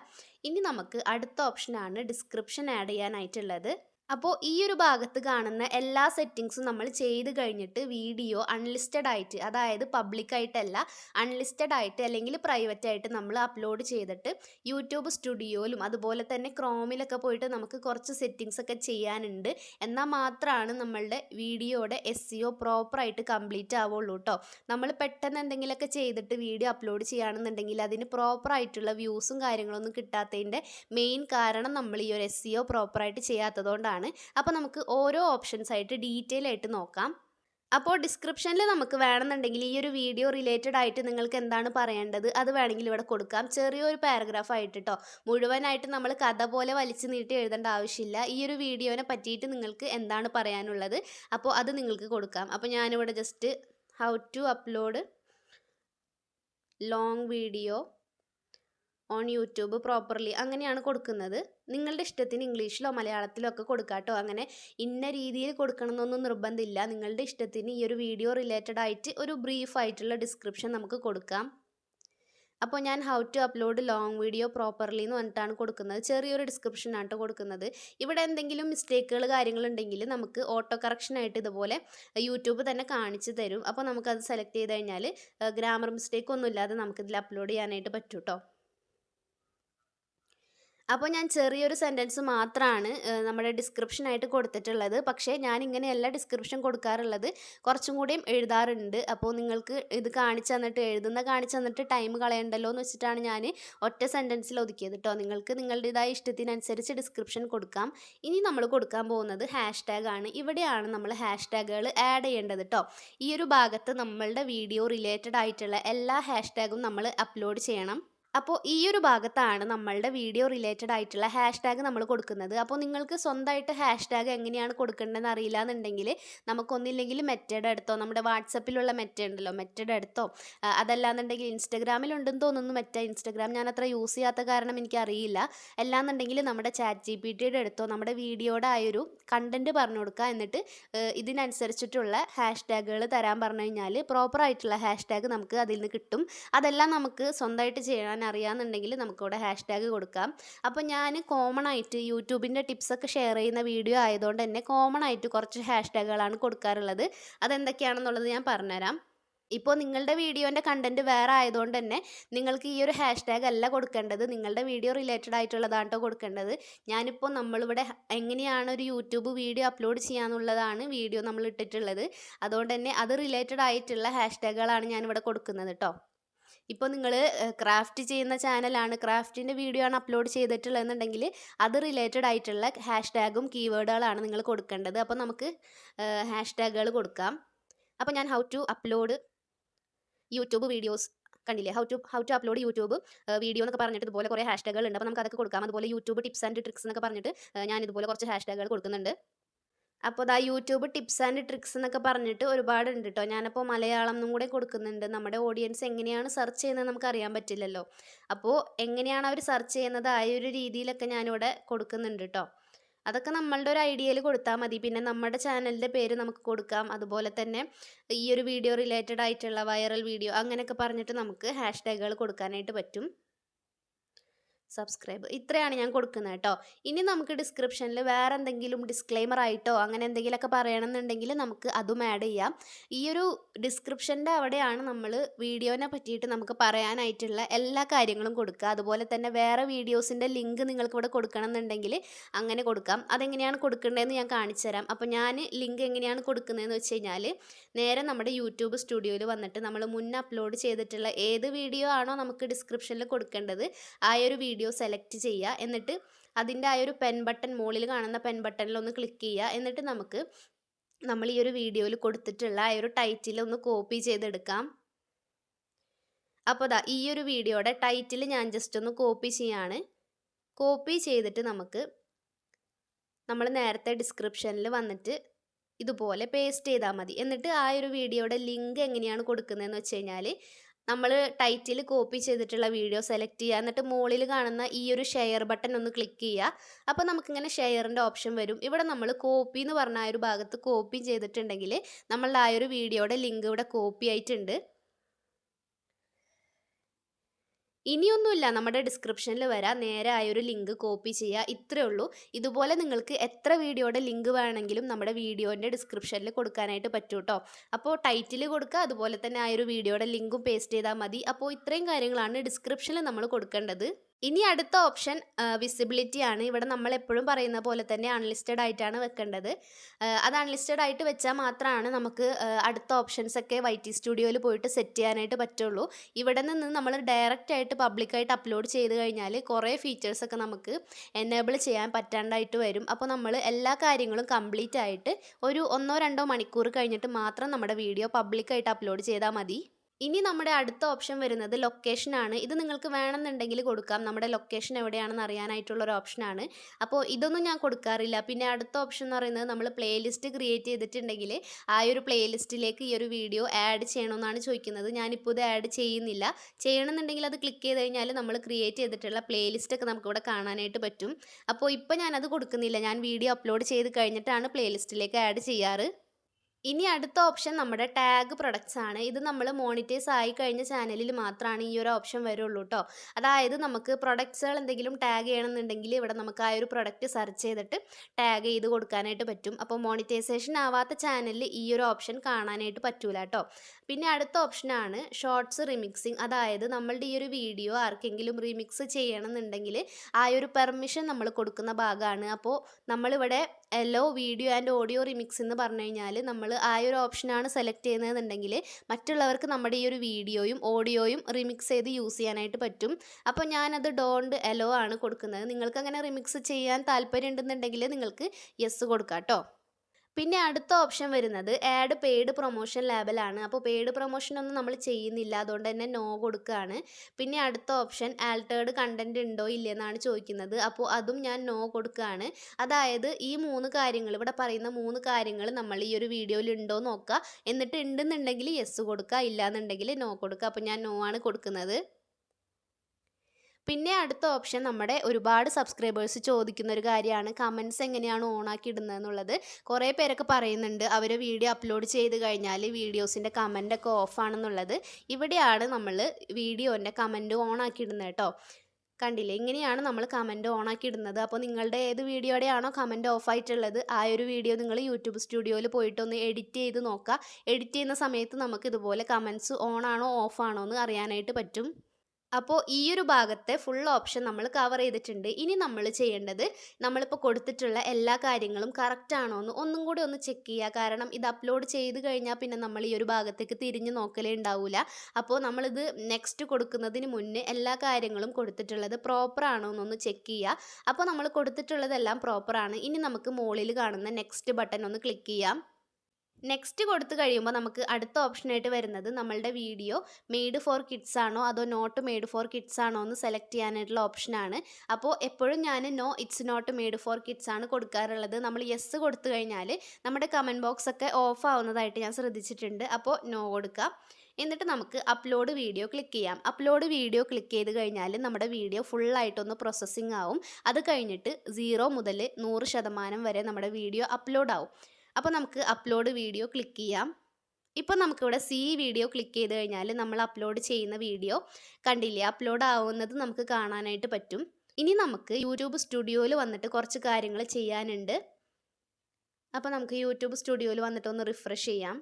ഇനി നമുക്ക് അടുത്ത ഓപ്ഷനാണ് ഡിസ്ക്രിപ്ഷൻ ആഡ് ചെയ്യാനായിട്ടുള്ളത്. അപ്പോൾ ഈ ഒരു ഭാഗത്ത് കാണുന്ന എല്ലാ സെറ്റിങ്സും നമ്മൾ ചെയ്ത് കഴിഞ്ഞിട്ട് വീഡിയോ അൺലിസ്റ്റഡ് ആയിട്ട് അതായത് പബ്ലിക് ആയിട്ടല്ല അൺലിസ്റ്റഡ് ആയിട്ട് അല്ലെങ്കിൽ പ്രൈവറ്റ് ആയിട്ട് നമ്മൾ അപ്ലോഡ് ചെയ്തിട്ട് യൂട്യൂബ് സ്റ്റുഡിയോയിലും അതുപോലെ തന്നെ ക്രോമിലൊക്കെ പോയിട്ട് നമുക്ക് കുറച്ച് സെറ്റിങ്സ് ഒക്കെ ചെയ്യാനുണ്ട്. എന്നാൽ മാത്രമാണ് നമ്മളുടെ വീഡിയോയുടെ എസ് സി ഒ പ്രോപ്പറായിട്ട് കംപ്ലീറ്റ് ആവുള്ളൂ കേട്ടോ നമ്മൾ പെട്ടെന്ന് എന്തെങ്കിലുമൊക്കെ ചെയ്തിട്ട് വീഡിയോ അപ്ലോഡ് ചെയ്യുകയാണെന്നുണ്ടെങ്കിൽ അതിന് പ്രോപ്പറായിട്ടുള്ള വ്യൂസും കാര്യങ്ങളൊന്നും കിട്ടാത്തതിന്റെ മെയിൻ കാരണം നമ്മൾ ഈ ഒരു എസ് സി ഒ പ്രോപ്പറായിട്ട് ചെയ്യാത്തതുകൊണ്ടാണ്. അപ്പോൾ നമുക്ക് ഓരോ ഓപ്ഷൻസ് ആയിട്ട് ഡീറ്റെയിൽ ആയിട്ട് നോക്കാം. അപ്പോൾ ഡിസ്ക്രിപ്ഷനിൽ നമുക്ക് വേണമെന്നുണ്ടെങ്കിൽ ഈ ഒരു വീഡിയോ റിലേറ്റഡ് ആയിട്ട് നിങ്ങൾക്ക് എന്താണ് പറയേണ്ടത് അത് വേണമെങ്കിൽ ഇവിടെ കൊടുക്കാം. ചെറിയൊരു പാരഗ്രാഫ് ആയിട്ട് കേട്ടോ മുഴുവനായിട്ട് നമ്മൾ കഥ പോലെ വലിച്ചു നീട്ടി എഴുതേണ്ട ആവശ്യമില്ല. ഈ ഒരു വീഡിയോനെ പറ്റിയിട്ട് നിങ്ങൾക്ക് എന്താണ് പറയാനുള്ളത് അപ്പോൾ അത് നിങ്ങൾക്ക് കൊടുക്കാം. അപ്പോൾ ഞാനിവിടെ just how to upload long video on YouTube properly അങ്ങനെയാണ് കൊടുക്കുന്നത്. നിങ്ങളുടെ ഇഷ്ടത്തിന് ഇംഗ്ലീഷിലോ മലയാളത്തിലോ ഒക്കെ കൊടുക്കാട്ടോ അങ്ങനെ ഇന്ന രീതിയിൽ കൊടുക്കണമെന്നൊന്നും നിർബന്ധമില്ല. നിങ്ങളുടെ ഇഷ്ടത്തിന് ഈ ഒരു വീഡിയോ റിലേറ്റഡ് ആയിട്ട് ഒരു ബ്രീഫ് ആയിട്ടുള്ള ഡിസ്ക്രിപ്ഷൻ നമുക്ക് കൊടുക്കാം. അപ്പോൾ ഞാൻ how to upload long video properly എന്ന് പറഞ്ഞിട്ടാണ് കൊടുക്കുന്നത്. ചെറിയൊരു ഡിസ്ക്രിപ്ഷനാണ് കേട്ടോ കൊടുക്കുന്നത്. ഇവിടെ എന്തെങ്കിലും മിസ്റ്റേക്കുകൾ കാര്യങ്ങളുണ്ടെങ്കിൽ നമുക്ക് ഓട്ടോ കറക്ഷനായിട്ട് ഇതുപോലെ യൂട്യൂബ് തന്നെ കാണിച്ചു തരും. അപ്പോൾ നമുക്കത് സെലക്ട് ചെയ്ത് കഴിഞ്ഞാൽ ഗ്രാമർ മിസ്റ്റേക്ക് ഒന്നുമില്ലാതെ നമുക്കിതിൽ അപ്ലോഡ് ചെയ്യാനായിട്ട് പറ്റൂട്ടോ അപ്പോൾ ഞാൻ ചെറിയൊരു സെന്റൻസ് മാത്രമാണ് നമ്മുടെ ഡിസ്ക്രിപ്ഷനായിട്ട് കൊടുത്തിട്ടുള്ളത്. പക്ഷേ ഞാൻ ഇങ്ങനെയല്ല ഡിസ്ക്രിപ്ഷൻ കൊടുക്കാറുള്ളത് കുറച്ചും കൂടിയും എഴുതാറുണ്ട്. അപ്പോൾ നിങ്ങൾക്ക് ഇത് കാണിച്ചു തന്നിട്ട് എഴുതുന്ന കാണിച്ചു തന്നിട്ട് ടൈം കളയണ്ടല്ലോ എന്ന് വെച്ചിട്ടാണ് ഞാൻ ഒറ്റ സെന്റൻസിൽ ഒതുക്കിയത് കേട്ടോ നിങ്ങൾക്ക് നിങ്ങളുടേതായ ഇഷ്ടത്തിനനുസരിച്ച് ഡിസ്ക്രിപ്ഷൻ കൊടുക്കാം. ഇനി നമ്മൾ കൊടുക്കാൻ പോകുന്നത് ഹാഷ് ടാഗാണ് ഇവിടെയാണ് നമ്മൾ ഹാഷ് ടാഗുകൾ ആഡ് ചെയ്യേണ്ടത് കേട്ടോ ഈ ഒരു ഭാഗത്ത് നമ്മളുടെ വീഡിയോ റിലേറ്റഡ് ആയിട്ടുള്ള എല്ലാ ഹാഷ് ടാഗും നമ്മൾ അപ്ലോഡ് ചെയ്യണം. അപ്പോൾ ഈ ഒരു ഭാഗത്താണ് നമ്മളുടെ വീഡിയോ റിലേറ്റഡ് ആയിട്ടുള്ള ഹാഷ് ടാഗ് നമ്മൾ കൊടുക്കുന്നത്. അപ്പോൾ നിങ്ങൾക്ക് സ്വന്തമായിട്ട് ഹാഷ് ടാഗ് എങ്ങനെയാണ് കൊടുക്കേണ്ടതെന്ന് അറിയില്ല എന്നുണ്ടെങ്കിൽ നമുക്കൊന്നില്ലെങ്കിൽ മെറ്റഡ് എടുത്തോ നമ്മുടെ വാട്സപ്പിലുള്ള മെറ്റ ഉണ്ടല്ലോ മെറ്റഡ് എടുത്തോ അതല്ലാന്നുണ്ടെങ്കിൽ ഇൻസ്റ്റഗ്രാമിലുണ്ടെന്ന് തോന്നുന്നു മെറ്റ ഇൻസ്റ്റഗ്രാം ഞാൻ അത്ര യൂസ് ചെയ്യാത്ത കാരണം എനിക്കറിയില്ല. അല്ലാന്നുണ്ടെങ്കിൽ നമ്മുടെ ചാറ്റ് ജി പി ടിയുടെ എടുത്തോ നമ്മുടെ വീഡിയോയുടെ ആയൊരു കണ്ടന്റ് പറഞ്ഞു കൊടുക്കുക എന്നിട്ട് ഇതിനനുസരിച്ചിട്ടുള്ള ഹാഷ് ടാഗുകൾ തരാൻ പറഞ്ഞു കഴിഞ്ഞാൽ പ്രോപ്പറായിട്ടുള്ള ഹാഷ് ടാഗ് നമുക്ക് അതിൽ നിന്ന് കിട്ടും. അതെല്ലാം നമുക്ക് സ്വന്തമായിട്ട് ചെയ്യാൻ അറിയാമെന്നുണ്ടെങ്കിൽ നമുക്കിവിടെ ഹാഷ് ടാഗ് കൊടുക്കാം. അപ്പോൾ ഞാൻ കോമൺ ആയിട്ട് യൂട്യൂബിന്റെ ടിപ്സൊക്കെ ഷെയർ ചെയ്യുന്ന വീഡിയോ ആയതുകൊണ്ട് തന്നെ കോമൺ ആയിട്ട് കുറച്ച് ഹാഷ് ടാഗുകളാണ് കൊടുക്കാറുള്ളത്. അതെന്തൊക്കെയാണെന്നുള്ളത് ഞാൻ പറഞ്ഞുതരാം. ഇപ്പോൾ നിങ്ങളുടെ വീഡിയോന്റെ കണ്ടന്റ് വേറെ ആയതുകൊണ്ട് തന്നെ നിങ്ങൾക്ക് ഈ ഒരു ഹാഷ് ടാഗ് അല്ല കൊടുക്കേണ്ടത്. നിങ്ങളുടെ വീഡിയോ റിലേറ്റഡ് ആയിട്ടുള്ളതാണ് കേട്ടോ കൊടുക്കേണ്ടത്. ഞാനിപ്പോൾ നമ്മളിവിടെ എങ്ങനെയാണ് ഒരു യൂട്യൂബ് വീഡിയോ അപ്ലോഡ് ചെയ്യാന്നുള്ളതാണ് വീഡിയോ നമ്മൾ ഇട്ടിട്ടുള്ളത്. അതുകൊണ്ട് തന്നെ അത് റിലേറ്റഡ് ആയിട്ടുള്ള ഹാഷ് ടാഗുകളാണ് ഞാനിവിടെ കൊടുക്കുന്നത് കേട്ടോ ഇപ്പോൾ നിങ്ങൾ ക്രാഫ്റ്റ് ചെയ്യുന്ന ചാനലാണ് ക്രാഫ്റ്റിന്റെ വീഡിയോ ആണ് അപ്ലോഡ് ചെയ്തിട്ടുള്ളതെന്നുണ്ടെങ്കിൽ അത് റിലേറ്റഡ് ആയിട്ടുള്ള ഹാഷ് ടാഗും കീവേഡുകളാണ് നിങ്ങൾ കൊടുക്കേണ്ടത്. അപ്പോൾ നമുക്ക് ഹാഷ് ടാഗുകൾ കൊടുക്കാം. അപ്പോൾ ഞാൻ how to upload YouTube videos കണ്ടില്ലേ? How to how to upload YouTube video എന്നൊക്കെ പറഞ്ഞിട്ട് ഇതുപോലെ കുറേ ഹാഷ്ടാഗുകൾ ഉണ്ട്. അപ്പോൾ നമുക്ക് അതൊക്കെ കൊടുക്കാം. അതുപോലെ യൂട്യൂബ് ടിപ്സ് ആൻഡ് ട്രിക്സ് എന്നൊക്കെ പറഞ്ഞിട്ട് ഞാൻ ഇതുപോലെ കുറച്ച് ഹാഷ്ടാഗുകൾ കൊടുക്കുന്നുണ്ട്. അപ്പോൾ ദാ യൂട്യൂബ് ടിപ്സ് ആൻഡ് ട്രിക്സ് എന്നൊക്കെ പറഞ്ഞിട്ട് ഒരുപാട് ഉണ്ട് കേട്ടോ ഞാനപ്പോൾ മലയാളം എന്നും കൂടെ കൊടുക്കുന്നുണ്ട്. നമ്മുടെ ഓഡിയൻസ് എങ്ങനെയാണ് സെർച്ച് ചെയ്യുന്നത് നമുക്ക് അറിയാൻ പറ്റില്ലല്ലോ. അപ്പോൾ എങ്ങനെയാണ് അവർ സെർച്ച് ചെയ്യുന്നത്? ആ ഒരു രീതിയിലൊക്കെ ഞാനിവിടെ കൊടുക്കുന്നുണ്ട് കേട്ടോ അതൊക്കെ നമ്മളുടെ ഒരു ഐഡിയയിൽ കൊടുത്താൽ മതി. പിന്നെ നമ്മുടെ ചാനലിന്റെ പേര് നമുക്ക് കൊടുക്കാം. അതുപോലെ തന്നെ ഈ ഒരു വീഡിയോ റിലേറ്റഡ് ആയിട്ടുള്ള വൈറൽ വീഡിയോ അങ്ങനെയൊക്കെ പറഞ്ഞിട്ട് നമുക്ക് ഹാഷ്ടാഗുകൾ കൊടുക്കാനായിട്ട് പറ്റും. സബ്സ്ക്രൈബ് ഇത്രയാണ് ഞാൻ കൊടുക്കുന്നത് കേട്ടോ. ഇനി നമുക്ക് ഡിസ്ക്രിപ്ഷനിൽ വേറെ എന്തെങ്കിലും ഡിസ്ക്ലെയിമർ ആയിട്ടോ അങ്ങനെ എന്തെങ്കിലുമൊക്കെ പറയണമെന്നുണ്ടെങ്കിൽ നമുക്ക് അതും ആഡ് ചെയ്യാം. ഈ ഒരു ഡിസ്ക്രിപ്ഷന്റെ അവിടെയാണ് നമ്മൾ വീഡിയോനെ പറ്റിയിട്ട് നമുക്ക് പറയാനായിട്ടുള്ള എല്ലാ കാര്യങ്ങളും കൊടുക്കുക. അതുപോലെ തന്നെ വേറെ വീഡിയോസിന്റെ ലിങ്ക് നിങ്ങൾക്ക് ഇവിടെ കൊടുക്കണം എന്നുണ്ടെങ്കിൽ അങ്ങനെ കൊടുക്കാം. അതെങ്ങനെയാണ് കൊടുക്കേണ്ടതെന്ന് ഞാൻ കാണിച്ചു തരാം. അപ്പോൾ ഞാൻ ലിങ്ക് എങ്ങനെയാണ് കൊടുക്കുന്നതെന്ന് വെച്ച് കഴിഞ്ഞാൽ നേരെ നമ്മുടെ യൂട്യൂബ് സ്റ്റുഡിയോയിൽ വന്നിട്ട് നമ്മൾ മുന്നേ അപ്ലോഡ് ചെയ്തിട്ടുള്ള ഏത് വീഡിയോ ആണോ നമുക്ക് ഡിസ്ക്രിപ്ഷനിൽ കൊടുക്കേണ്ടത് ആ ഒരു വീഡിയോ സെലക്ട് ചെയ്യുക. എന്നിട്ട് അതിന്റെ ആ ഒരു പെൻ ബട്ടൺ മുകളിൽ കാണുന്ന പെൻ ബട്ടണിൽ ഒന്ന് ക്ലിക്ക് ചെയ്യുക. എന്നിട്ട് നമുക്ക് നമ്മൾ ഈ ഒരു വീഡിയോയിൽ കൊടുത്തിട്ടുള്ള ആ ഒരു ടൈറ്റിൽ ഒന്ന് കോപ്പി ചെയ്തെടുക്കാം. അപ്പോൾ ദാ ഈ ഒരു വീഡിയോയുടെ ടൈറ്റിൽ ഞാൻ ജസ്റ്റ് ഒന്ന് കോപ്പി ചെയ്യാണ്. കോപ്പി ചെയ്തിട്ട് നമുക്ക് നമ്മൾ നേരത്തെ ഡിസ്ക്രിപ്ഷനിൽ വന്നിട്ട് ഇതുപോലെ പേസ്റ്റ് ചെയ്താൽ മതി. എന്നിട്ട് ആ ഒരു വീഡിയോയുടെ ലിങ്ക് എങ്ങനെയാണ് കൊടുക്കുന്നതെന്ന് വെച്ച് കഴിഞ്ഞാൽ നമ്മൾ ടൈറ്റിൽ കോപ്പി ചെയ്തിട്ടുള്ള വീഡിയോ സെലക്ട് ചെയ്യുക. എന്നിട്ട് മുകളിൽ കാണുന്ന ഈ ഒരു ഷെയർ ബട്ടൺ ഒന്ന് ക്ലിക്ക് ചെയ്യുക. അപ്പോൾ നമുക്കിങ്ങനെ ഷെയറിന്റെ ഓപ്ഷൻ വരും. ഇവിടെ നമ്മൾ കോപ്പി എന്ന് പറഞ്ഞ ആ ഒരു ഭാഗത്ത് കോപ്പി ചെയ്തിട്ടുണ്ടെങ്കിൽ നമ്മളുടെ ആ ഒരു വീഡിയോയുടെ ലിങ്ക് ഇവിടെ കോപ്പി ആയിട്ടുണ്ട്. ഇനിയൊന്നുമില്ല. നമ്മുടെ ഡിസ്ക്രിപ്ഷനിൽ വരാം. നേരെ ആ ഒരു ലിങ്ക് കോപ്പി ചെയ്യുക. ഇത്രയേ ഉള്ളൂ. ഇതുപോലെ നിങ്ങൾക്ക് എത്ര വീഡിയോയുടെ ലിങ്ക് വേണമെങ്കിലും നമ്മുടെ വീഡിയോന്റെ ഡിസ്ക്രിപ്ഷനിൽ കൊടുക്കാനായിട്ട് പറ്റും കേട്ടോ അപ്പോൾ ടൈറ്റിൽ കൊടുക്കുക. അതുപോലെ തന്നെ ആ ഒരു വീഡിയോയുടെ ലിങ്കും പേസ്റ്റ് ചെയ്താൽ മതി. അപ്പോൾ ഇത്രയും കാര്യങ്ങളാണ് ഡിസ്ക്രിപ്ഷനിൽ നമ്മൾ കൊടുക്കേണ്ടത്. ഇനി അടുത്ത ഓപ്ഷൻ വിസിബിലിറ്റി ആണ്. ഇവിടെ നമ്മൾ എപ്പോഴും പറയുന്ന പോലെ തന്നെ അൺലിസ്റ്റഡ് ആയിട്ടാണ് വെക്കേണ്ടത്. അത് അൺലിസ്റ്റഡ് ആയിട്ട് വെച്ചാൽ മാത്രമാണ് നമുക്ക് അടുത്ത ഓപ്ഷൻസ് ഒക്കെ വൈ ടി സ്റ്റുഡിയോയിൽ പോയിട്ട് സെറ്റ് ചെയ്യാനായിട്ട് പറ്റുള്ളൂ. ഇവിടെ നിന്ന് നമ്മൾ ഡയറക്റ്റ് ആയിട്ട് പബ്ലിക്കായിട്ട് അപ്ലോഡ് ചെയ്ത് കഴിഞ്ഞാൽ കുറേ ഫീച്ചേഴ്സൊക്കെ നമുക്ക് എനേബിൾ ചെയ്യാൻ പറ്റാണ്ടായിട്ട് വരും. അപ്പോൾ നമ്മൾ എല്ലാ കാര്യങ്ങളും കംപ്ലീറ്റ് ആയിട്ട് ഒരു ഒന്നോ രണ്ടോ മണിക്കൂർ കഴിഞ്ഞിട്ട് മാത്രം നമ്മുടെ വീഡിയോ പബ്ലിക്കായിട്ട് അപ്ലോഡ് ചെയ്താൽ മതി. ഇനി നമ്മുടെ അടുത്ത ഓപ്ഷൻ വരുന്നത് ലൊക്കേഷൻ ആണ്. ഇത് നിങ്ങൾക്ക് വേണമെന്നുണ്ടെങ്കിൽ കൊടുക്കാം. നമ്മുടെ ലൊക്കേഷൻ എവിടെയാണെന്ന് അറിയാനായിട്ടുള്ള ഒരു ഓപ്ഷനാണ് അപ്പോൾ ഇതൊന്നും ഞാൻ കൊടുക്കാറില്ല. പിന്നെ അടുത്ത ഓപ്ഷൻ എന്ന് പറയുന്നത് നമ്മൾ പ്ലേലിസ്റ്റ് ക്രിയേറ്റ് ചെയ്തിട്ടുണ്ടെങ്കിൽ ആ ഒരു പ്ലേലിസ്റ്റിലേക്ക് ഈ ഒരു വീഡിയോ ആഡ് ചെയ്യണമെന്നാണ് ചോദിക്കുന്നത്. ഞാനിപ്പോൾ ഇത് ആഡ് ചെയ്യുന്നില്ല. ചെയ്യണമെന്നുണ്ടെങ്കിൽ അത് ക്ലിക്ക് ചെയ്ത് കഴിഞ്ഞാൽ നമ്മൾ ക്രിയേറ്റ് ചെയ്തിട്ടുള്ള പ്ലേലിസ്റ്റൊക്കെ നമുക്കിവിടെ കാണാനായിട്ട് പറ്റും. അപ്പോൾ ഇപ്പോൾ ഞാനത് കൊടുക്കുന്നില്ല. ഞാൻ വീഡിയോ അപ്ലോഡ് ചെയ്ത് കഴിഞ്ഞിട്ടാണ് പ്ലേലിസ്റ്റിലേക്ക് ആഡ് ചെയ്യാറ്. ഇനി അടുത്ത ഓപ്ഷൻ നമ്മുടെ ടാഗ് പ്രൊഡക്ട്സ് ആണ്. ഇത് നമ്മൾ മോണിറ്റൈസ് ആയി കഴിഞ്ഞ ചാനലിൽ മാത്രമാണ് ഈ ഒരു ഓപ്ഷൻ വരുള്ളൂ കേട്ടോ അതായത് നമുക്ക് പ്രൊഡക്ട്സുകൾ എന്തെങ്കിലും ടാഗ് ചെയ്യണമെന്നുണ്ടെങ്കിൽ ഇവിടെ നമുക്ക് ആ ഒരു പ്രൊഡക്റ്റ് സെർച്ച് ചെയ്തിട്ട് ടാഗ് ചെയ്ത് കൊടുക്കാനായിട്ട് പറ്റും. അപ്പോൾ മോണിറ്റൈസേഷൻ ആവാത്ത ചാനലിൽ ഈ ഒരു ഓപ്ഷൻ കാണാനായിട്ട് പറ്റൂല കേട്ടോ പിന്നെ അടുത്ത ഓപ്ഷനാണ് ഷോർട്സ് റിമിക്സിങ് അതായത് നമ്മളുടെ ഈ ഒരു വീഡിയോ ആർക്കെങ്കിലും റിമിക്സ് ചെയ്യണമെന്നുണ്ടെങ്കിൽ ആ ഒരു പെർമിഷൻ നമ്മൾ കൊടുക്കുന്ന ഭാഗമാണ്. അപ്പോൾ നമ്മളിവിടെ എല്ലോ വീഡിയോ ആൻഡ് ഓഡിയോ റിമിക്സ് എന്ന് പറഞ്ഞു കഴിഞ്ഞാൽ നമ്മൾ ആ ഒരു ഓപ്ഷനാണ് സെലക്ട് ചെയ്യുന്നതെന്നുണ്ടെങ്കിൽ മറ്റുള്ളവർക്ക് നമ്മുടെ ഈ ഒരു വീഡിയോയും ഓഡിയോയും റിമിക്സ് ചെയ്ത് യൂസ് ചെയ്യാനായിട്ട് പറ്റും. അപ്പോൾ ഞാനത് ഡോണ്ട് എലോ ആണ് കൊടുക്കുന്നത്. നിങ്ങൾക്ക് അങ്ങനെ റിമിക്സ് ചെയ്യാൻ താല്പര്യം ഉണ്ടെന്നുണ്ടെങ്കിൽ നിങ്ങൾക്ക് യെസ് കൊടുക്കാം കേട്ടോ പിന്നെ അടുത്ത ഓപ്ഷൻ വരുന്നത് ആഡ് പെയ്ഡ് പ്രൊമോഷൻ ലാബലാണ് അപ്പോൾ പെയ്ഡ് പ്രൊമോഷൻ ഒന്നും നമ്മൾ ചെയ്യുന്നില്ല. അതുകൊണ്ട് തന്നെ നോ കൊടുക്കുകയാണ് പിന്നെ അടുത്ത ഓപ്ഷൻ ആൾട്ടേർഡ് കണ്ടന്റ് ഉണ്ടോ ഇല്ലയെന്നാണ് ചോദിക്കുന്നത്. അപ്പോൾ അതും ഞാൻ നോ കൊടുക്കുകയാണ് അതായത് ഈ മൂന്ന് കാര്യങ്ങൾ ഇവിടെ പറയുന്ന മൂന്ന് കാര്യങ്ങൾ നമ്മൾ ഈ ഒരു വീഡിയോയിൽ ഉണ്ടോ നോക്കുക എന്നിട്ട് ഉണ്ടെന്നുണ്ടെങ്കിൽ യെസ് കൊടുക്കുക ഇല്ല എന്നുണ്ടെങ്കിൽ നോ കൊടുക്കുക അപ്പോൾ ഞാൻ നോ ആണ് കൊടുക്കുന്നത്. പിന്നെ അടുത്ത ഓപ്ഷൻ നമ്മുടെ ഒരുപാട് സബ്സ്ക്രൈബേഴ്സ് ചോദിക്കുന്ന ഒരു കാര്യമാണ്. കമൻസ് എങ്ങനെയാണ് ഓണാക്കി ഇടുന്നത് എന്നുള്ളത്. കുറേ പേരൊക്കെ പറയുന്നുണ്ട്. അവർ വീഡിയോ അപ്ലോഡ് ചെയ്ത് കഴിഞ്ഞാൽ വീഡിയോസിന്റെ കമന്റൊക്കെ ഓഫാണെന്നുള്ളത് ഇവിടെയാണ് നമ്മൾ വീഡിയോന്റെ കമന്റ് ഓണാക്കി ഇടുന്നത് കേട്ടോ. കണ്ടില്ലേ? ഇങ്ങനെയാണ് നമ്മൾ കമന്റ് ഓണാക്കി ഇടുന്നത് അപ്പോൾ നിങ്ങളുടെ ഏത് വീഡിയോയുടെയാണോ കമന്റ് ഓഫ് ആയിട്ടുള്ളത് ആ ഒരു വീഡിയോ നിങ്ങൾ യൂട്യൂബ് സ്റ്റുഡിയോയിൽ പോയിട്ടൊന്ന് എഡിറ്റ് ചെയ്ത് നോക്കുക. എഡിറ്റ് ചെയ്യുന്ന സമയത്ത് നമുക്ക് ഇതുപോലെ കമൻസ് ഓൺ ആണോ ഓഫ് ആണോ എന്ന് അറിയാനായിട്ട് പറ്റും. അപ്പോൾ ഈ ഒരു ഭാഗത്തെ ഫുൾ ഓപ്ഷൻ നമ്മൾ കവർ ചെയ്തിട്ടുണ്ട്. ഇനി നമ്മൾ ചെയ്യേണ്ടത് നമ്മളിപ്പോൾ കൊടുത്തിട്ടുള്ള എല്ലാ കാര്യങ്ങളും കറക്റ്റ് ആണോ എന്ന് ഒന്നും കൂടി ഒന്ന് ചെക്ക് ചെയ്യുക കാരണം ഇത് അപ്ലോഡ് ചെയ്ത് കഴിഞ്ഞാൽ പിന്നെ നമ്മൾ ഈ ഒരു ഭാഗത്തേക്ക് തിരിഞ്ഞ് നോക്കലേ ഉണ്ടാവില്ല അപ്പോൾ നമ്മളിത് നെക്സ്റ്റ് കൊടുക്കുന്നതിന് മുന്നേ എല്ലാ കാര്യങ്ങളും കൊടുത്തിട്ടുള്ളത് പ്രോപ്പർ ആണോ എന്നൊന്ന് ചെക്ക് ചെയ്യുക അപ്പോൾ നമ്മൾ കൊടുത്തിട്ടുള്ളതെല്ലാം പ്രോപ്പറാണ് ഇനി നമുക്ക് മുകളിൽ കാണുന്ന നെക്സ്റ്റ് ബട്ടൺ ഒന്ന് ക്ലിക്ക് ചെയ്യാം. നെക്സ്റ്റ് കൊടുത്തു കഴിയുമ്പോൾ നമുക്ക് അടുത്ത ഓപ്ഷനായിട്ട് വരുന്നത് നമ്മളുടെ വീഡിയോ മെയ്ഡ് ഫോർ കിഡ്സ് ആണോ അതോ നോട്ട് മെയ്ഡ് ഫോർ കിഡ്സ് ആണോ എന്ന് സെലക്ട് ചെയ്യാനായിട്ടുള്ള ഓപ്ഷനാണ് അപ്പോൾ എപ്പോഴും ഞാൻ no it's not made for kids ആണ് കൊടുക്കാറുള്ളത്. നമ്മൾ യെസ് കൊടുത്തു കഴിഞ്ഞാൽ നമ്മുടെ കമന്റ് ബോക്സ് ഒക്കെ ഓഫ് ആവുന്നതായിട്ട് ഞാൻ ശ്രദ്ധിച്ചിട്ടുണ്ട്. അപ്പോൾ നോ കൊടുക്കാം. എന്നിട്ട് നമുക്ക് അപ്ലോഡ് വീഡിയോ ക്ലിക്ക് ചെയ്യാം. അപ്ലോഡ് വീഡിയോ ക്ലിക്ക് ചെയ്ത് കഴിഞ്ഞാൽ നമ്മുടെ വീഡിയോ ഫുള്ളായിട്ടൊന്ന് പ്രോസസ്സിംഗ് ആവും. അത് കഴിഞ്ഞിട്ട് സീറോ മുതൽ നൂറ് ശതമാനം വരെ നമ്മുടെ വീഡിയോ അപ്ലോഡ് ആവും. അപ്പോൾ നമുക്ക് അപ്ലോഡ് വീഡിയോ ക്ലിക്ക് ചെയ്യാം. ഇപ്പോൾ നമുക്കിവിടെ സി വീഡിയോ ക്ലിക്ക് ചെയ്ത് കഴിഞ്ഞാൽ നമ്മൾ അപ്ലോഡ് ചെയ്യുന്ന വീഡിയോ കണ്ടില്ലേ? അപ്ലോഡ് ആവുന്നത് നമുക്ക് കാണാനായിട്ട് പറ്റും. ഇനി നമുക്ക് യൂട്യൂബ് സ്റ്റുഡിയോയിൽ വന്നിട്ട് കുറച്ച് കാര്യങ്ങൾ ചെയ്യാനുണ്ട്. അപ്പോൾ നമുക്ക് യൂട്യൂബ് സ്റ്റുഡിയോയിൽ വന്നിട്ട് ഒന്ന് റിഫ്രഷ് ചെയ്യാം.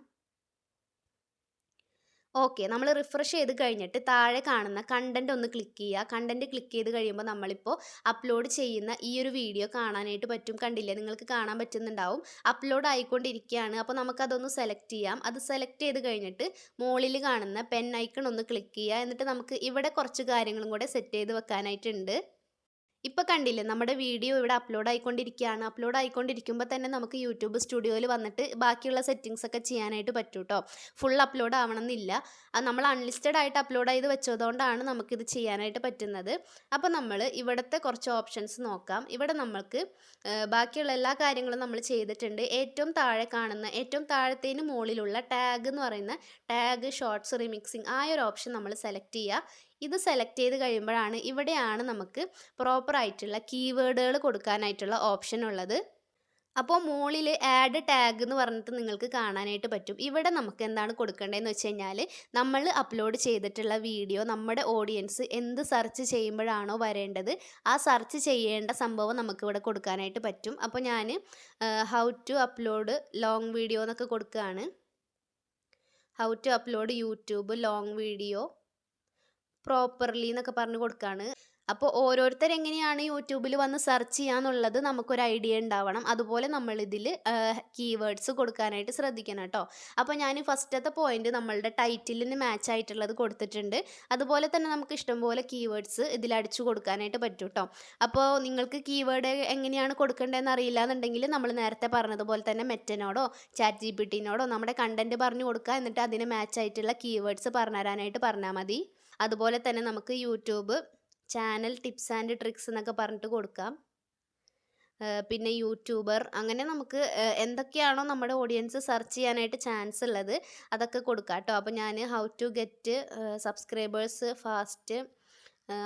ഓക്കെ. നമ്മൾ റിഫ്രഷ് ചെയ്ത് കഴിഞ്ഞിട്ട് താഴെ കാണുന്ന കണ്ടന്റ് ഒന്ന് ക്ലിക്ക് ചെയ്യുക. കണ്ടന്റ് ക്ലിക്ക് ചെയ്ത് കഴിയുമ്പോൾ നമ്മളിപ്പോൾ അപ്ലോഡ് ചെയ്യുന്ന ഈ ഒരു വീഡിയോ കാണാനായിട്ട് പറ്റും. കണ്ടില്ലേ? നിങ്ങൾക്ക് കാണാൻ പറ്റുന്നുണ്ടാവും. അപ്ലോഡ് ആയിക്കൊണ്ടിരിക്കുകയാണ്. അപ്പോൾ നമുക്കതൊന്ന് സെലക്ട് ചെയ്യാം. അത് സെലക്ട് ചെയ്ത് കഴിഞ്ഞിട്ട് മുകളിൽ കാണുന്ന പെൻ ഐക്കൺ ഒന്ന് ക്ലിക്ക് ചെയ്യുക. എന്നിട്ട് നമുക്ക് ഇവിടെ കുറച്ച് കാര്യങ്ങളും കൂടെ സെറ്റ് ചെയ്ത് വെക്കാനായിട്ടുണ്ട്. ഇപ്പോൾ കണ്ടില്ലേ നമ്മുടെ വീഡിയോ ഇവിടെ അപ്ലോഡ് ആയിക്കൊണ്ടിരിക്കുകയാണ്. അപ്ലോഡ് ആയിക്കൊണ്ടിരിക്കുമ്പോൾ തന്നെ നമുക്ക് യൂട്യൂബ് സ്റ്റുഡിയോയിൽ വന്നിട്ട് ബാക്കിയുള്ള സെറ്റിങ്സ് ഒക്കെ ചെയ്യാനായിട്ട് പറ്റും കേട്ടോ ഫുൾ അപ്ലോഡ് ആവണമെന്നില്ല നമ്മൾ അൺലിസ്റ്റഡ് ആയിട്ട് അപ്ലോഡ് ചെയ്ത് വെച്ചതുകൊണ്ടാണ് നമുക്കിത് ചെയ്യാനായിട്ട് പറ്റുന്നത്. അപ്പോൾ നമ്മൾ ഇവിടുത്തെ കുറച്ച് ഓപ്ഷൻസ് നോക്കാം. ഇവിടെ നമ്മൾക്ക് ബാക്കിയുള്ള എല്ലാ കാര്യങ്ങളും നമ്മൾ ചെയ്തിട്ടുണ്ട്. ഏറ്റവും താഴെ കാണുന്ന ഏറ്റവും താഴത്തേന് മുകളിലുള്ള ടാഗ് എന്ന് പറയുന്ന ടാഗ് ഷോർട്സ് റിമിക്സിങ് ആ ഒരു ഓപ്ഷൻ നമ്മൾ സെലക്ട് ചെയ്യുക. ഇത് സെലക്ട് ചെയ്ത് കഴിയുമ്പോഴാണ് ഇവിടെയാണ് നമുക്ക് പ്രോപ്പർ ആയിട്ടുള്ള കീവേഡുകൾ കൊടുക്കാനായിട്ടുള്ള ഓപ്ഷൻ ഉള്ളത്. അപ്പോൾ മുകളിൽ ആഡ് ടാഗ് എന്ന് പറഞ്ഞിട്ട് നിങ്ങൾക്ക് കാണാനായിട്ട് പറ്റും. ഇവിടെ നമുക്ക് എന്താണ് കൊടുക്കേണ്ടതെന്ന് വെച്ച് കഴിഞ്ഞാൽ നമ്മൾ അപ്ലോഡ് ചെയ്തിട്ടുള്ള വീഡിയോ നമ്മുടെ ഓഡിയൻസ് എന്ത് സെർച്ച് ചെയ്യുമ്പോഴാണോ വരേണ്ടത് ആ സെർച്ച് ചെയ്യേണ്ട സംഭവം നമുക്ക് ഇവിടെ കൊടുക്കാനായിട്ട് പറ്റും. അപ്പോൾ ഞാൻ how to upload long video എന്നൊക്കെ കൊടുക്കുകയാണ് how to upload YouTube long video properly എന്നൊക്കെ പറഞ്ഞു കൊടുക്കുകയാണ് അപ്പോൾ ഓരോരുത്തർ എങ്ങനെയാണ് യൂട്യൂബിൽ വന്ന് സെർച്ച് ചെയ്യാന്നുള്ളത് നമുക്കൊരു ഐഡിയ ഉണ്ടാവണം. അതുപോലെ നമ്മൾ ഇതിൽ കീവേഡ്സ് കൊടുക്കാനായിട്ട് ശ്രദ്ധിക്കണം കേട്ടോ. അപ്പോൾ ഞാൻ ഫസ്റ്റത്തെ പോയിന്റ് നമ്മളുടെ ടൈറ്റിലിന് മാച്ച് ആയിട്ടുള്ളത് കൊടുത്തിട്ടുണ്ട്. അതുപോലെ തന്നെ നമുക്ക് ഇഷ്ടംപോലെ കീവേഡ്സ് ഇതിൽ അടിച്ചു കൊടുക്കാനായിട്ട് പറ്റും കേട്ടോ. അപ്പോൾ നിങ്ങൾക്ക് കീവേഡ് എങ്ങനെയാണ് കൊടുക്കേണ്ടതെന്ന് അറിയില്ല എന്നുണ്ടെങ്കിൽ നമ്മൾ നേരത്തെ പറഞ്ഞതുപോലെ തന്നെ മെറ്റനോടോ ചാറ്റ് ജി പി ടിനോടോ നമ്മുടെ കണ്ടന്റ് പറഞ്ഞു കൊടുക്കുക. എന്നിട്ട് അതിന് മാച്ച് ആയിട്ടുള്ള കീവേഡ്സ് പറഞ്ഞു തരാനായിട്ട് പറഞ്ഞാൽ മതി. അതുപോലെ തന്നെ നമുക്ക് YouTube channel tips and tricks എന്നൊക്കെ പറഞ്ഞിട്ട് കൊടുക്കാം. പിന്നെ യൂട്യൂബർ അങ്ങനെ നമുക്ക് എന്തൊക്കെയാണോ നമ്മുടെ ഓഡിയൻസ് സെർച്ച് ചെയ്യാനായിട്ട് ചാൻസ് ഉള്ളത് അതൊക്കെ കൊടുക്കാം കേട്ടോ. അപ്പോൾ ഞാൻ how to get subscribers fast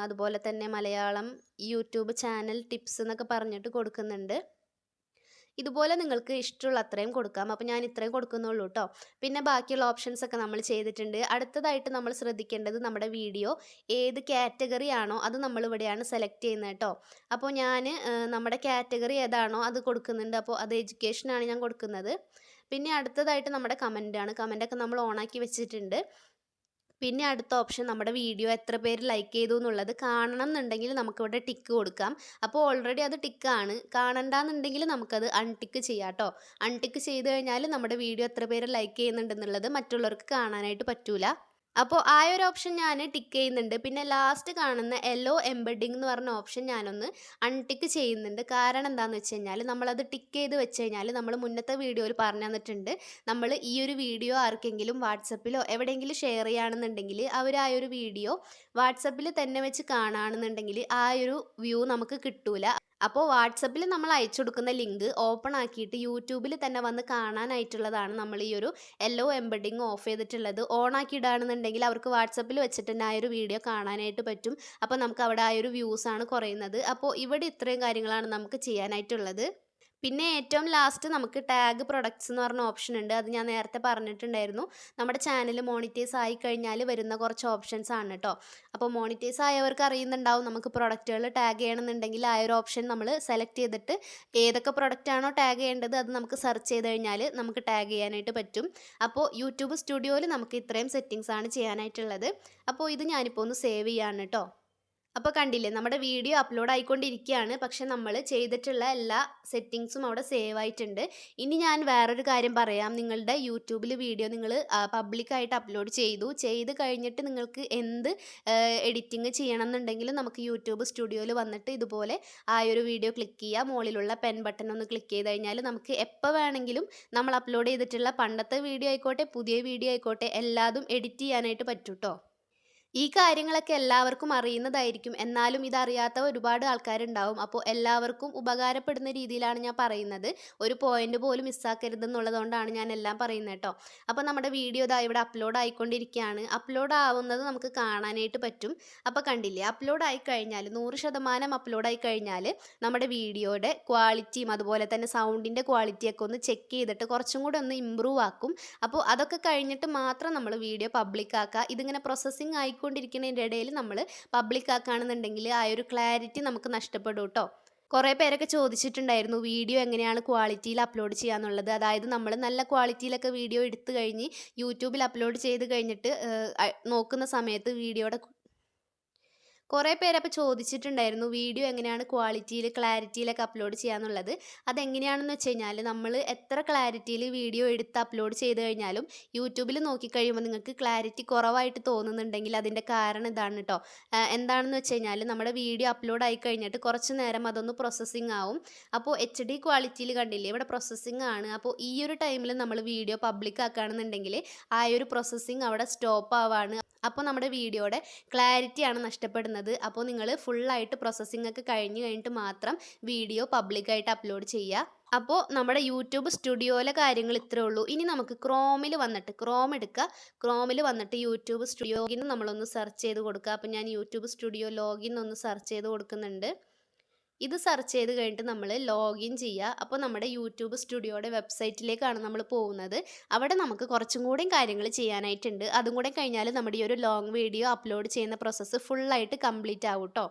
അതുപോലെ തന്നെ മലയാളം യൂട്യൂബ് ചാനൽ ടിപ്സ് എന്നൊക്കെ പറഞ്ഞിട്ട് കൊടുക്കുന്നുണ്ട്. ഇതുപോലെ നിങ്ങൾക്ക് ഇഷ്ടമുള്ള അത്രയും കൊടുക്കാം. അപ്പോൾ ഞാൻ ഇത്രയും കൊടുക്കുന്നുള്ളൂ കേട്ടോ പിന്നെ ബാക്കിയുള്ള ഓപ്ഷൻസ് ഒക്കെ നമ്മൾ ചെയ്തിട്ടുണ്ട്. അടുത്തതായിട്ട് നമ്മൾ ശ്രദ്ധിക്കേണ്ടത് നമ്മുടെ വീഡിയോ ഏത് കാറ്റഗറി ആണോ അത് നമ്മൾ ഇവിടെയാണ് സെലക്ട് ചെയ്യുന്നത് കേട്ടോ അപ്പോൾ ഞാൻ നമ്മുടെ കാറ്റഗറി ഏതാണോ അത് കൊടുക്കുന്നുണ്ട്. അപ്പോൾ അത് എഡ്യൂക്കേഷനാണ് ഞാൻ കൊടുക്കുന്നത്. പിന്നെ അടുത്തതായിട്ട് നമ്മുടെ കമന്റാണ് കമന്റൊക്കെ നമ്മൾ ഓണാക്കി വെച്ചിട്ടുണ്ട്. പിന്നെ അടുത്ത ഓപ്ഷൻ നമ്മുടെ വീഡിയോ എത്ര പേര് ലൈക്ക് ചെയ്തു എന്നുള്ളത് കാണണം എന്നുണ്ടെങ്കിൽ നമുക്കിവിടെ ടിക്ക് കൊടുക്കാം. അപ്പോൾ ഓൾറെഡി അത് ടിക്കാണ് കാണണ്ടെന്നുണ്ടെങ്കിൽ നമുക്കത് അൺടിക്ക് ചെയ്യാം കേട്ടോ അൺടിക്ക് ചെയ്ത് കഴിഞ്ഞാൽ നമ്മുടെ വീഡിയോ എത്ര പേര് ലൈക്ക് ചെയ്യുന്നുണ്ടെന്നുള്ളത് മറ്റുള്ളവർക്ക് കാണാനായിട്ട് പറ്റൂല. അപ്പോൾ ആ ഒരു ഓപ്ഷൻ ഞാൻ ടിക്ക് ചെയ്യുന്നുണ്ട്. പിന്നെ ലാസ്റ്റ് കാണുന്ന എല്ലോ എംബഡിങ് എന്ന് പറഞ്ഞ ഓപ്ഷൻ ഞാനൊന്ന് അൺടിക്ക് ചെയ്യുന്നുണ്ട്. കാരണം എന്താണെന്ന് വെച്ച് കഴിഞ്ഞാൽ നമ്മളത് ടിക്ക് ചെയ്ത് വെച്ച് കഴിഞ്ഞാൽ നമ്മൾ മുന്നത്തെ വീഡിയോയിൽ പറഞ്ഞു തന്നിട്ടുണ്ട് നമ്മൾ ഈ ഒരു വീഡിയോ ആർക്കെങ്കിലും വാട്സപ്പിലോ എവിടെയെങ്കിലും ഷെയർ ചെയ്യുകയാണെന്നുണ്ടെങ്കിൽ അവർ ആ ഒരു വീഡിയോ വാട്സപ്പിൽ തന്നെ വെച്ച് കാണുകയാണെന്നുണ്ടെങ്കിൽ ആ ഒരു വ്യൂ നമുക്ക് കിട്ടൂല. അപ്പോൾ വാട്സപ്പിൽ നമ്മൾ അയച്ചു കൊടുക്കുന്ന ലിങ്ക് ഓപ്പൺ ആക്കിയിട്ട് യൂട്യൂബിൽ തന്നെ വന്ന് കാണാനായിട്ടുള്ളതാണ് നമ്മൾ ഈ ഒരു എല്ലോ എംബഡിങ് ഓഫ് ചെയ്തിട്ടുള്ളത്. ഓൺ ആക്കി ഇടുകയാണെന്നുണ്ടെങ്കിൽ അവർക്ക് വാട്സപ്പിൽ വെച്ചിട്ട് തന്നെ ആ ഒരു വീഡിയോ കാണാനായിട്ട് പറ്റും. അപ്പോൾ നമുക്ക് അവിടെ ആ ഒരു വ്യൂസാണ് കുറയുന്നത്. അപ്പോൾ ഇവിടെ ഇത്രയും കാര്യങ്ങളാണ് നമുക്ക് ചെയ്യാനായിട്ടുള്ളത്. പിന്നെ ഏറ്റവും ലാസ്റ്റ് നമുക്ക് ടാഗ് പ്രൊഡക്ട്സ് എന്ന് പറഞ്ഞ ഓപ്ഷൻ ഉണ്ട്. അത് ഞാൻ നേരത്തെ പറഞ്ഞിട്ടുണ്ടായിരുന്നു. നമ്മുടെ ചാനൽ മോണിറ്റൈസ് ആയി കഴിഞ്ഞാൽ വരുന്ന കുറച്ച് ഓപ്ഷൻസ് ആണ് കേട്ടോ അപ്പോൾ മോണിറ്റൈസ് ആയവർക്ക് അറിയുന്നുണ്ടാവും നമുക്ക് പ്രൊഡക്റ്റുകൾ ടാഗ് ചെയ്യണമെന്നുണ്ടെങ്കിൽ ആ ഒരു ഓപ്ഷൻ നമ്മൾ സെലക്ട് ചെയ്തിട്ട് ഏതൊക്കെ പ്രൊഡക്റ്റ് ആണോ ടാഗ് ചെയ്യേണ്ടത് അത് നമുക്ക് സെർച്ച് ചെയ്ത് കഴിഞ്ഞാൽ നമുക്ക് ടാഗ് ചെയ്യാനായിട്ട് പറ്റും. അപ്പോൾ യൂട്യൂബ് സ്റ്റുഡിയോയിൽ നമുക്ക് ഇത്രയും സെറ്റിങ്സ് ആണ് ചെയ്യാനായിട്ടുള്ളത്. അപ്പോൾ ഇത് ഞാനിപ്പോൾ ഒന്ന് സേവ് ചെയ്യാണ് കേട്ടോ അപ്പോൾ കണ്ടില്ലേ നമ്മുടെ വീഡിയോ അപ്ലോഡ് ആയിക്കൊണ്ടിരിക്കുകയാണ് പക്ഷെ നമ്മൾ ചെയ്തിട്ടുള്ള എല്ലാ സെറ്റിങ്സും അവിടെ സേവ് ആയിട്ടുണ്ട്. ഇനി ഞാൻ വേറൊരു കാര്യം പറയാം. നിങ്ങളുടെ യൂട്യൂബിൽ വീഡിയോ നിങ്ങൾ പബ്ലിക്കായിട്ട് അപ്ലോഡ് ചെയ്തു. ചെയ്ത് കഴിഞ്ഞിട്ട് നിങ്ങൾക്ക് എന്ത് എഡിറ്റിംഗ് ചെയ്യണം എന്നുണ്ടെങ്കിലും നമുക്ക് യൂട്യൂബ് സ്റ്റുഡിയോയിൽ വന്നിട്ട് ഇതുപോലെ ആ ഒരു വീഡിയോ ക്ലിക്ക് ചെയ്യുക മുകളിലുള്ള പെൻ ബട്ടൺ ഒന്ന് ക്ലിക്ക് ചെയ്ത് കഴിഞ്ഞാൽ നമുക്ക് എപ്പോൾ വേണമെങ്കിലും നമ്മൾ അപ്ലോഡ് ചെയ്തിട്ടുള്ള പണ്ടത്തെ വീഡിയോ ആയിക്കോട്ടെ പുതിയ വീഡിയോ ആയിക്കോട്ടെ എല്ലാതും എഡിറ്റ് ചെയ്യാനായിട്ട് പറ്റും കേട്ടോ ഈ കാര്യങ്ങളൊക്കെ എല്ലാവർക്കും അറിയുന്നതായിരിക്കും. എന്നാലും ഇതറിയാത്ത ഒരുപാട് ആൾക്കാരുണ്ടാവും. അപ്പോൾ എല്ലാവർക്കും ഉപകാരപ്പെടുന്ന രീതിയിലാണ് ഞാൻ പറയുന്നത്. ഒരു പോയിന്റ് പോലും മിസ്സാക്കരുത് എന്നുള്ളതുകൊണ്ടാണ് ഞാൻ എല്ലാം പറയുന്നത് കേട്ടോ. അപ്പോൾ നമ്മുടെ വീഡിയോ ഇതാ ഇവിടെ അപ്ലോഡ് ആയിക്കൊണ്ടിരിക്കുകയാണ്. അപ്ലോഡ് ആവുന്നത് നമുക്ക് കാണാനായിട്ട് പറ്റും. അപ്പോൾ കണ്ടില്ലേ? അപ്ലോഡ് ആയി കഴിഞ്ഞാൽ നൂറ് ശതമാനം അപ്ലോഡ് ആയി കഴിഞ്ഞാൽ നമ്മുടെ വീഡിയോയുടെ ക്വാളിറ്റിയും അതുപോലെ തന്നെ സൗണ്ടിന്റെ ക്വാളിറ്റിയൊക്കെ ഒന്ന് ചെക്ക് ചെയ്തിട്ട് കുറച്ചും കൂടെ ഒന്ന് ഇമ്പ്രൂവ് ആക്കും. അപ്പോൾ അതൊക്കെ കഴിഞ്ഞിട്ട് മാത്രം നമ്മൾ വീഡിയോ പബ്ലിക് ആക്കുക. ഇതിങ്ങനെ പ്രോസസ്സിങ് ആയിക്കൊണ്ടിരിക്കുന്നതിന്റെ ഇടയിൽ നമ്മൾ പബ്ലിക് ആക്കുകയാണെന്നുണ്ടെങ്കിൽ ആ ഒരു ക്ലാരിറ്റി നമുക്ക് നഷ്ടപ്പെടും കേട്ടോ. കുറേ പേരൊക്കെ ചോദിച്ചിട്ടുണ്ടായിരുന്നു വീഡിയോ എങ്ങനെയാണ് ക്വാളിറ്റിയിൽ അപ്ലോഡ് ചെയ്യാന്നുള്ളത്? അതായത് നമ്മൾ നല്ല ക്വാളിറ്റിയിലൊക്കെ വീഡിയോ എടുത്തു കഴിഞ്ഞ് യൂട്യൂബിൽ അപ്ലോഡ് ചെയ്ത് കഴിഞ്ഞിട്ട് നോക്കുന്ന സമയത്ത് വീഡിയോയുടെ കുറേ പേരപ്പോൾ ചോദിച്ചിട്ടുണ്ടായിരുന്നു വീഡിയോ എങ്ങനെയാണ് ക്വാളിറ്റിയിൽ ക്ലാരിറ്റിയിലൊക്കെ അപ്ലോഡ് ചെയ്യാന്നുള്ളത്? അതെങ്ങനെയാണെന്ന് വെച്ച് കഴിഞ്ഞാൽ നമ്മൾ എത്ര ക്ലാരിറ്റിയിൽ വീഡിയോ എടുത്ത് അപ്ലോഡ് ചെയ്ത് കഴിഞ്ഞാലും യൂട്യൂബിൽ നോക്കിക്കഴിയുമ്പോൾ നിങ്ങൾക്ക് ക്ലാരിറ്റി കുറവായിട്ട് തോന്നുന്നുണ്ടെങ്കിൽ അതിന്റെ കാരണം ഇതാണ് കേട്ടോ എന്താണെന്ന് വെച്ച് കഴിഞ്ഞാൽ നമ്മുടെ വീഡിയോ അപ്ലോഡ് ആയി കഴിഞ്ഞിട്ട് കുറച്ച് നേരം അതൊന്ന് പ്രോസസ്സിങ് ആവും. അപ്പോൾ എച്ച് ഡി ക്വാളിറ്റിയിൽ കണ്ടില്ലേ ഇവിടെ പ്രോസസ്സിങ് ആണ്. അപ്പോൾ ഈ ഒരു ടൈമിൽ നമ്മൾ വീഡിയോ പബ്ലിക് ആക്കുകയാണെന്നുണ്ടെങ്കിൽ ആ ഒരു പ്രോസസ്സിങ് അവിടെ സ്റ്റോപ്പ് ആവാണ്. അപ്പോൾ നമ്മുടെ വീഡിയോയുടെ ക്ലാരിറ്റിയാണ് നഷ്ടപ്പെടുന്നത്. അപ്പോൾ നിങ്ങൾ ഫുള്ളായിട്ട് പ്രോസസ്സിംഗ് ഒക്കെ കഴിഞ്ഞ് കഴിഞ്ഞിട്ട് മാത്രം വീഡിയോ പബ്ലിക്കായിട്ട് അപ്ലോഡ് ചെയ്യുക. അപ്പോൾ നമ്മുടെ യൂട്യൂബ് സ്റ്റുഡിയോയിലെ കാര്യങ്ങൾ ഇത്രേ ഉള്ളൂ. ഇനി നമുക്ക് ക്രോമിൽ വന്നിട്ട് ക്രോം എടുക്കുക. ക്രോമിൽ വന്നിട്ട് യൂട്യൂബ് സ്റ്റുഡിയോ ലോഗിൻ നമ്മളൊന്ന് സെർച്ച് ചെയ്ത് കൊടുക്കുക. അപ്പോൾ ഞാൻ യൂട്യൂബ് സ്റ്റുഡിയോ ലോഗിൻ ഒന്ന് സെർച്ച് ചെയ്ത് കൊടുക്കുന്നുണ്ട്. ഇത് സെർച്ച് ചെയ്ത് കഴിഞ്ഞിട്ട് നമ്മൾ ലോഗിൻ ചെയ്യുക. അപ്പോൾ നമ്മുടെ യൂട്യൂബ് സ്റ്റുഡിയോയുടെ വെബ്സൈറ്റിലേക്കാണ് നമ്മൾ പോകുന്നത്. അവിടെ നമുക്ക് കുറച്ചും കൂടെയും കാര്യങ്ങൾ ചെയ്യാനായിട്ടുണ്ട്. അതും കൂടെ കഴിഞ്ഞാൽ നമ്മുടെ ഈ ഒരു ലോങ് വീഡിയോ അപ്ലോഡ് ചെയ്യുന്ന പ്രോസസ്സ് ഫുള്ളായിട്ട് കംപ്ലീറ്റ് ആവും കേട്ടോ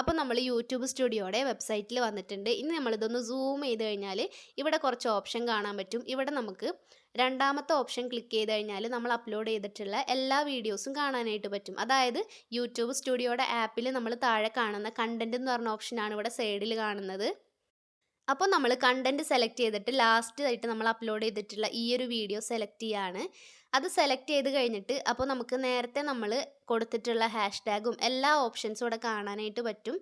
അപ്പോൾ നമ്മൾ യൂട്യൂബ് സ്റ്റുഡിയോയുടെ വെബ്സൈറ്റിൽ വന്നിട്ടുണ്ട്. ഇനി നമ്മളിതൊന്ന് സൂം ചെയ്ത് കഴിഞ്ഞാൽ ഇവിടെ കുറച്ച് ഓപ്ഷൻ കാണാൻ പറ്റും. ഇവിടെ നമുക്ക് രണ്ടാമത്തെ ഓപ്ഷൻ ക്ലിക്ക് ചെയ്ത് കഴിഞ്ഞാൽ നമ്മൾ അപ്ലോഡ് ചെയ്തിട്ടുള്ള എല്ലാ വീഡിയോസും കാണാനായിട്ട് പറ്റും. അതായത് യൂട്യൂബ് സ്റ്റുഡിയോയുടെ ആപ്പിൽ നമ്മൾ താഴെ കാണുന്ന കണ്ടന്റ് എന്ന് പറഞ്ഞ ഓപ്ഷനാണ് ഇവിടെ സൈഡിൽ കാണുന്നത്. അപ്പോൾ നമ്മൾ കണ്ടന്റ് സെലക്ട് ചെയ്തിട്ട് ലാസ്റ്റ് ആയിട്ട് നമ്മൾ അപ്ലോഡ് ചെയ്തിട്ടുള്ള ഈ ഒരു വീഡിയോ സെലക്ട് ചെയ്യാണ്. അത് സെലക്ട് ചെയ്ത് കഴിഞ്ഞിട്ട് അപ്പോൾ നമുക്ക് നേരത്തെ നമ്മൾ കൊടുത്തിട്ടുള്ള ഹാഷ് ടാഗും എല്ലാ ഓപ്ഷൻസും ഇവിടെ കാണാനായിട്ട് പറ്റും.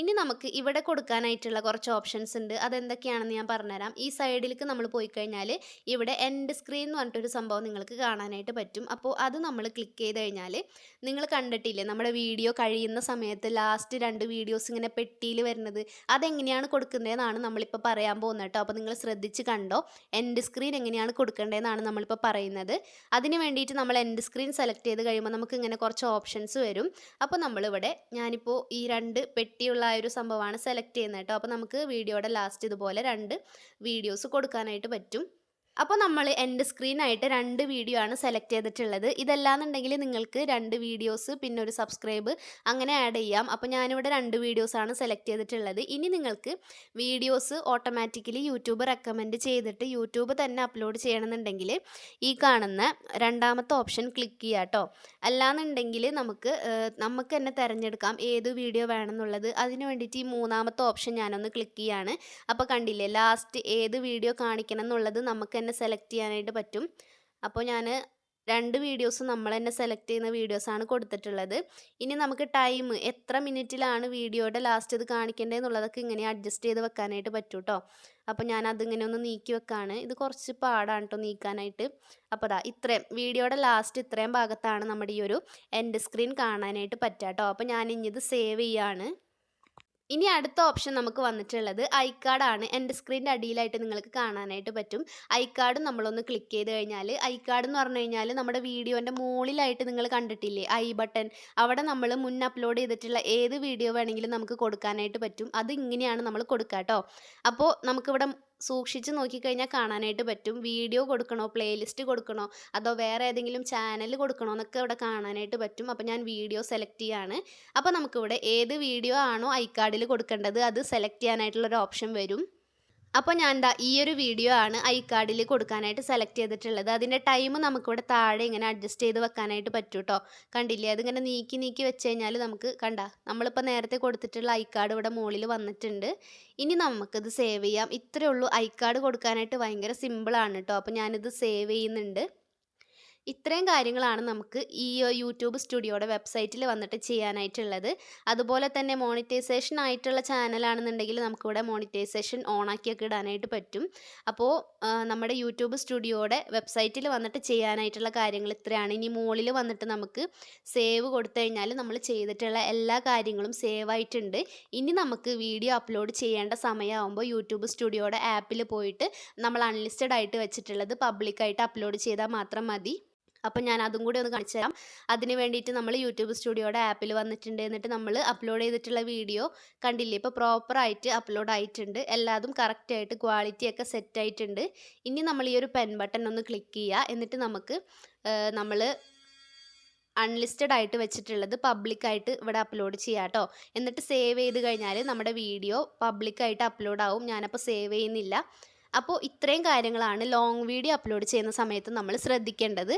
ഇനി നമുക്ക് ഇവിടെ കൊടുക്കാനായിട്ടുള്ള കുറച്ച് ഓപ്ഷൻസ് ഉണ്ട്. അതെന്തൊക്കെയാണെന്ന് ഞാൻ പറഞ്ഞുതരാം. ഈ സൈഡിലേക്ക് നമ്മൾ പോയി കഴിഞ്ഞാൽ ഇവിടെ എൻഡ് സ്ക്രീൻ എന്ന് പറഞ്ഞിട്ടൊരു സംഭവം നിങ്ങൾക്ക് കാണാനായിട്ട് പറ്റും. അപ്പോൾ അത് നമ്മൾ ക്ലിക്ക് ചെയ്ത് കഴിഞ്ഞാൽ നിങ്ങൾ കണ്ടിട്ടില്ലേ നമ്മുടെ വീഡിയോ കഴിയുന്ന സമയത്ത് ലാസ്റ്റ് രണ്ട് വീഡിയോസ് ഇങ്ങനെ പെട്ടിയിൽ വരുന്നത്. അതെങ്ങനെയാണ് കൊടുക്കുന്നതെന്നാണ് നമ്മളിപ്പോൾ പറയാൻ പോകുന്നത് കേട്ടോ. അപ്പോൾ നിങ്ങൾ ശ്രദ്ധിച്ച് കണ്ടോ എൻഡ് സ്ക്രീൻ എങ്ങനെയാണ് കൊടുക്കേണ്ടതെന്നാണ് നമ്മളിപ്പോൾ പറയുന്നത്. അതിന് വേണ്ടിയിട്ട് നമ്മൾ എൻഡ് സ്ക്രീൻ സെലക്ട് ചെയ്ത് കഴിയുമ്പോൾ നമുക്ക് ഇങ്ങനെ കുറച്ച് ഓപ്ഷൻസ് വരും. അപ്പോൾ നമ്മളിവിടെ ഞാനിപ്പോൾ ഈ രണ്ട് പെട്ടിയുള്ള ആ ഒരു സംഭവമാണ് സെലക്ട് ചെയ്യുന്നത് കേട്ടോ. അപ്പോൾ നമുക്ക് വീഡിയോയുടെ ലാസ്റ്റ് ഇതുപോലെ രണ്ട് വീഡിയോസ് കൊടുക്കാനായിട്ട് പറ്റും. അപ്പോൾ നമ്മൾ എന്റെ സ്ക്രീനായിട്ട് രണ്ട് വീഡിയോ ആണ് സെലക്ട് ചെയ്തിട്ടുള്ളത്. ഇതല്ലാന്നുണ്ടെങ്കിൽ നിങ്ങൾക്ക് രണ്ട് വീഡിയോസ് പിന്നെ ഒരു സബ്സ്ക്രൈബ് അങ്ങനെ ആഡ് ചെയ്യാം. അപ്പോൾ ഞാനിവിടെ രണ്ട് വീഡിയോസാണ് സെലക്ട് ചെയ്തിട്ടുള്ളത്. ഇനി നിങ്ങൾക്ക് വീഡിയോസ് ഓട്ടോമാറ്റിക്കലി യൂട്യൂബ് റെക്കമെൻഡ് ചെയ്തിട്ട് യൂട്യൂബ് തന്നെ അപ്ലോഡ് ചെയ്യണമെന്നുണ്ടെങ്കിൽ ഈ കാണുന്ന രണ്ടാമത്തെ ഓപ്ഷൻ ക്ലിക്ക് ചെയ്യുക കേട്ടോ അല്ലാന്നുണ്ടെങ്കിൽ നമുക്ക് നമുക്ക് തന്നെ തിരഞ്ഞെടുക്കാം ഏത് വീഡിയോ വേണമെന്നുള്ളത്. അതിന് വേണ്ടിയിട്ട് ഈ മൂന്നാമത്തെ ഓപ്ഷൻ ഞാനൊന്ന് ക്ലിക്ക് ചെയ്യാണ്. അപ്പോൾ കണ്ടില്ലേ ലാസ്റ്റ് ഏത് വീഡിയോ കാണിക്കണം എന്നുള്ളത് നമുക്ക് തന്നെ സെലക്ട് ചെയ്യാനായിട്ട് പറ്റും. അപ്പോൾ ഞാൻ രണ്ട് വീഡിയോസും നമ്മൾ തന്നെ സെലക്ട് ചെയ്യുന്ന വീഡിയോസാണ് കൊടുത്തിട്ടുള്ളത്. ഇനി നമുക്ക് ടൈം എത്ര മിനിറ്റിലാണ് വീഡിയോയുടെ ലാസ്റ്റ് ഇത് കാണിക്കേണ്ടതെന്നുള്ളതൊക്കെ ഇങ്ങനെ അഡ്ജസ്റ്റ് ചെയ്ത് വെക്കാനായിട്ട് പറ്റും കേട്ടോ അപ്പോൾ ഞാൻ അതിങ്ങനെ ഒന്ന് നീക്കി വെക്കാണ്. ഇത് കുറച്ച് പാടാണ് കേട്ടോ നീക്കാനായിട്ട്. അപ്പോൾ അതാ ഇത്രയും വീഡിയോയുടെ ലാസ്റ്റ് ഇത്രയും ഭാഗത്താണ് നമ്മുടെ ഈ ഒരു എൻഡ് സ്ക്രീൻ കാണാനായിട്ട് പറ്റുക കേട്ടോ അപ്പോൾ ഞാൻ ഇനി ഇത് സേവ് ചെയ്യാണ്. ഇനി അടുത്ത ഓപ്ഷൻ നമുക്ക് വന്നിട്ടുള്ളത് ഐ കാർഡാണ് എന്റെ സ്ക്രീനിന്റെ അടിയിലായിട്ട് നിങ്ങൾക്ക് കാണാനായിട്ട് പറ്റും. ഐ കാർഡ് നമ്മളൊന്ന് ക്ലിക്ക് ചെയ്ത് കഴിഞ്ഞാൽ ഐ കാർഡ് എന്ന് പറഞ്ഞു കഴിഞ്ഞാൽ നമ്മുടെ വീഡിയോന്റെ മുകളിലായിട്ട് നിങ്ങൾ കണ്ടിട്ടില്ലേ? ഐ ബട്ടൺ അവിടെ നമ്മൾ മുൻ അപ്ലോഡ് ചെയ്തിട്ടുള്ള ഏത് വീഡിയോ വേണമെങ്കിലും നമുക്ക് കൊടുക്കാനായിട്ട് പറ്റും. അത് ഇങ്ങനെയാണ് നമ്മൾ കൊടുക്കുക കേട്ടോ അപ്പോൾ നമുക്കിവിടെ സൂക്ഷിച്ച് നോക്കിക്കഴിഞ്ഞാൽ കാണാനായിട്ട് പറ്റും. വീഡിയോ കൊടുക്കണോ? പ്ലേലിസ്റ്റ് കൊടുക്കണോ? അതോ വേറെ ഏതെങ്കിലും ചാനൽ കൊടുക്കണോ എന്നൊക്കെ ഇവിടെ കാണാനായിട്ട് പറ്റും. അപ്പോൾ ഞാൻ വീഡിയോ സെലക്ട് ചെയ്യാണ്. അപ്പോൾ നമുക്കിവിടെ ഏത് വീഡിയോ ആണോ ഐ കാർഡിൽ കൊടുക്കേണ്ടത് അത് സെലക്ട് ചെയ്യാനായിട്ടുള്ളൊരു ഓപ്ഷൻ വരും. അപ്പോൾ ഞാൻ എന്താ ഈ ഒരു വീഡിയോ ആണ് ഐ കാർഡിൽ കൊടുക്കാനായിട്ട് സെലക്ട് ചെയ്തിട്ടുള്ളത്. അതിന്റെ ടൈം നമുക്കിവിടെ താഴെ ഇങ്ങനെ അഡ്ജസ്റ്റ് ചെയ്ത് വെക്കാനായിട്ട് പറ്റും കേട്ടോ കണ്ടില്ലേ? അതിങ്ങനെ നീക്കി നീക്കി വെച്ച് കഴിഞ്ഞാൽ നമുക്ക് കണ്ട? നമ്മളിപ്പോൾ നേരത്തെ കൊടുത്തിട്ടുള്ള ഐ കാർഡ് ഇവിടെ മുകളിൽ വന്നിട്ടുണ്ട്. ഇനി നമുക്കിത് സേവ് ചെയ്യാം. ഇത്രയേ ഉള്ളൂ. ഐ കാർഡ് കൊടുക്കാനായിട്ട് ഭയങ്കര സിമ്പിളാണ് കേട്ടോ അപ്പോൾ ഞാനിത് സേവ് ചെയ്യുന്നുണ്ട്. ഇത്രയും കാര്യങ്ങളാണ് നമുക്ക് ഈ യൂട്യൂബ് സ്റ്റുഡിയോയുടെ വെബ്സൈറ്റിൽ വന്നിട്ട് ചെയ്യാനായിട്ടുള്ളത്. അതുപോലെ തന്നെ മോണിറ്റൈസേഷൻ ആയിട്ടുള്ള ചാനലാണെന്നുണ്ടെങ്കിൽ നമുക്കിവിടെ മോണിറ്റൈസേഷൻ ഓൺ ഓണാക്കിയൊക്കെ ഇടാനായിട്ട് പറ്റും. അപ്പോൾ നമ്മുടെ യൂട്യൂബ് സ്റ്റുഡിയോയുടെ വെബ്സൈറ്റിൽ വന്നിട്ട് ചെയ്യാനായിട്ടുള്ള കാര്യങ്ങൾ ഇത്രയാണ്. ഇനി മുകളിൽ വന്നിട്ട് നമുക്ക് സേവ് കൊടുത്തു കഴിഞ്ഞാൽ നമ്മൾ ചെയ്തിട്ടുള്ള എല്ലാ കാര്യങ്ങളും സേവ് ആയിട്ടുണ്ട്. ഇനി നമുക്ക് വീഡിയോ അപ്ലോഡ് ചെയ്യേണ്ട സമയമാകുമ്പോൾ യൂട്യൂബ് സ്റ്റുഡിയോയുടെ ആപ്പിൽ പോയിട്ട് നമ്മൾ അൺലിസ്റ്റഡ് ആയിട്ട് വെച്ചിട്ടുള്ളത് പബ്ലിക്കായിട്ട് അപ്ലോഡ് ചെയ്താൽ മാത്രം മതി. അപ്പം ഞാൻ അതും കൂടി ഒന്ന് കാണിച്ചു തരാം. അതിന് വേണ്ടിയിട്ട് നമ്മൾ യൂട്യൂബ് സ്റ്റുഡിയോയുടെ ആപ്പിൽ വന്നിട്ടുണ്ട് എന്നിട്ട് നമ്മൾ അപ്ലോഡ് ചെയ്തിട്ടുള്ള വീഡിയോ കണ്ടില്ലേ? ഇപ്പോൾ പ്രോപ്പറായിട്ട് അപ്ലോഡ് ആയിട്ടുണ്ട്. എല്ലാതും കറക്റ്റായിട്ട് ക്വാളിറ്റിയൊക്കെ സെറ്റ് ആയിട്ടുണ്ട്. ഇനി നമ്മൾ ഈ ഒരു പെൻ ബട്ടൺ ഒന്ന് ക്ലിക്ക് ചെയ്യുക എന്നിട്ട് നമുക്ക് നമ്മൾ അൺലിസ്റ്റഡ് ആയിട്ട് വെച്ചിട്ടുള്ളത് പബ്ലിക്കായിട്ട് ഇവിടെ അപ്ലോഡ് ചെയ്യാം കേട്ടോ എന്നിട്ട് സേവ് ചെയ്ത് കഴിഞ്ഞാൽ നമ്മുടെ വീഡിയോ പബ്ലിക്കായിട്ട് അപ്ലോഡ് ആവും. ഞാനപ്പോൾ സേവ് ചെയ്യുന്നില്ല. അപ്പോൾ ഇത്രയും കാര്യങ്ങളാണ് ലോങ് വീഡിയോ അപ്ലോഡ് ചെയ്യുന്ന സമയത്ത് നമ്മൾ ശ്രദ്ധിക്കേണ്ടത്.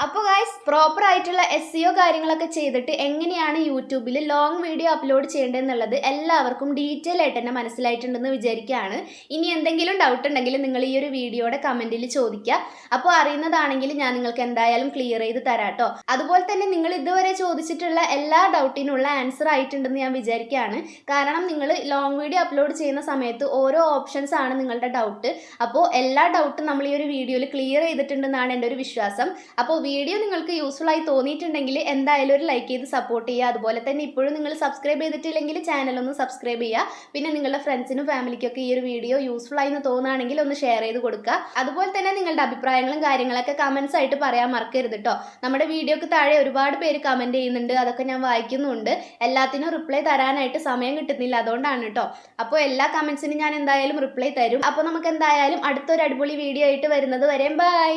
അപ്പോൾ ഗായ്സ് പ്രോപ്പർ ആയിട്ടുള്ള എസ് സിഒ കാര്യങ്ങളൊക്കെ ചെയ്തിട്ട് എങ്ങനെയാണ് യൂട്യൂബിൽ ലോങ് വീഡിയോ അപ്ലോഡ് ചെയ്യേണ്ടതെന്നുള്ളത് എല്ലാവർക്കും ഡീറ്റെയിൽ ആയിട്ട് തന്നെ മനസ്സിലായിട്ടുണ്ടെന്ന് വിചാരിക്കുകയാണ് ഇനി എന്തെങ്കിലും ഡൗട്ട് ഉണ്ടെങ്കിൽ നിങ്ങൾ ഈ ഒരു വീഡിയോയുടെ കമന്റിൽ ചോദിക്കുക അപ്പോൾ അറിയുന്നതാണെങ്കിൽ ഞാൻ നിങ്ങൾക്ക് എന്തായാലും ക്ലിയർ ചെയ്ത് തരാട്ടോ അതുപോലെ തന്നെ നിങ്ങൾ ഇതുവരെ ചോദിച്ചിട്ടുള്ള എല്ലാ ഡൗട്ടിനുള്ള ആൻസർ ആയിട്ടുണ്ടെന്ന് ഞാൻ വിചാരിക്കുകയാണ് കാരണം നിങ്ങൾ ലോങ് വീഡിയോ അപ്ലോഡ് ചെയ്യുന്ന സമയത്ത് ഓരോ ഓപ്ഷൻസ് ആണ് നിങ്ങളുടെ ഡൗട്ട് അപ്പോൾ എല്ലാ ഡൗട്ടും നമ്മൾ ഈ ഒരു വീഡിയോയിൽ ക്ലിയർ ചെയ്തിട്ടുണ്ടെന്നാണ് എന്റെ ഒരു വിശ്വാസം. അപ്പോൾ വീഡിയോ നിങ്ങൾക്ക് യൂസ്ഫുൾ ആയി തോന്നിയിട്ടുണ്ടെങ്കിൽ എന്തായാലും ഒരു ലൈക്ക് ചെയ്ത് സപ്പോർട്ട് ചെയ്യുക. അതുപോലെ തന്നെ ഇപ്പോഴും നിങ്ങൾ സബ്സ്ക്രൈബ് ചെയ്തിട്ടില്ലെങ്കിൽ ചാനൽ ഒന്ന് സബ്സ്ക്രൈബ് ചെയ്യുക. പിന്നെ നിങ്ങളുടെ ഫ്രണ്ട്സിനും ഫാമിലിക്കൊക്കെ ഈ ഒരു വീഡിയോ യൂസ്ഫുൾ ആയി എന്ന് തോന്നുകയാണെങ്കിൽ ഒന്ന് ഷെയർ ചെയ്ത് കൊടുക്കുക. അതുപോലെ തന്നെ നിങ്ങളുടെ അഭിപ്രായങ്ങളും കാര്യങ്ങളൊക്കെ കമൻസ് ആയിട്ട് പറയാൻ മറക്കരുത് കേട്ടോ നമ്മുടെ വീഡിയോക്ക് താഴെ ഒരുപാട് പേര് കമന്റ് ചെയ്യുന്നുണ്ട്. അതൊക്കെ ഞാൻ വായിക്കുന്നുണ്ട്. എല്ലാത്തിനും റിപ്ലൈ തരാനായിട്ട് സമയം കിട്ടുന്നില്ല അതുകൊണ്ടാണ് കേട്ടോ അപ്പോൾ എല്ലാ കമൻസിനും ഞാൻ എന്തായാലും റിപ്ലൈ തരും. അപ്പോൾ നമുക്ക് എന്തായാലും അടുത്തൊരു അടിപൊളി വീഡിയോ ആയിട്ട് വരുന്നത് വരെ ബൈ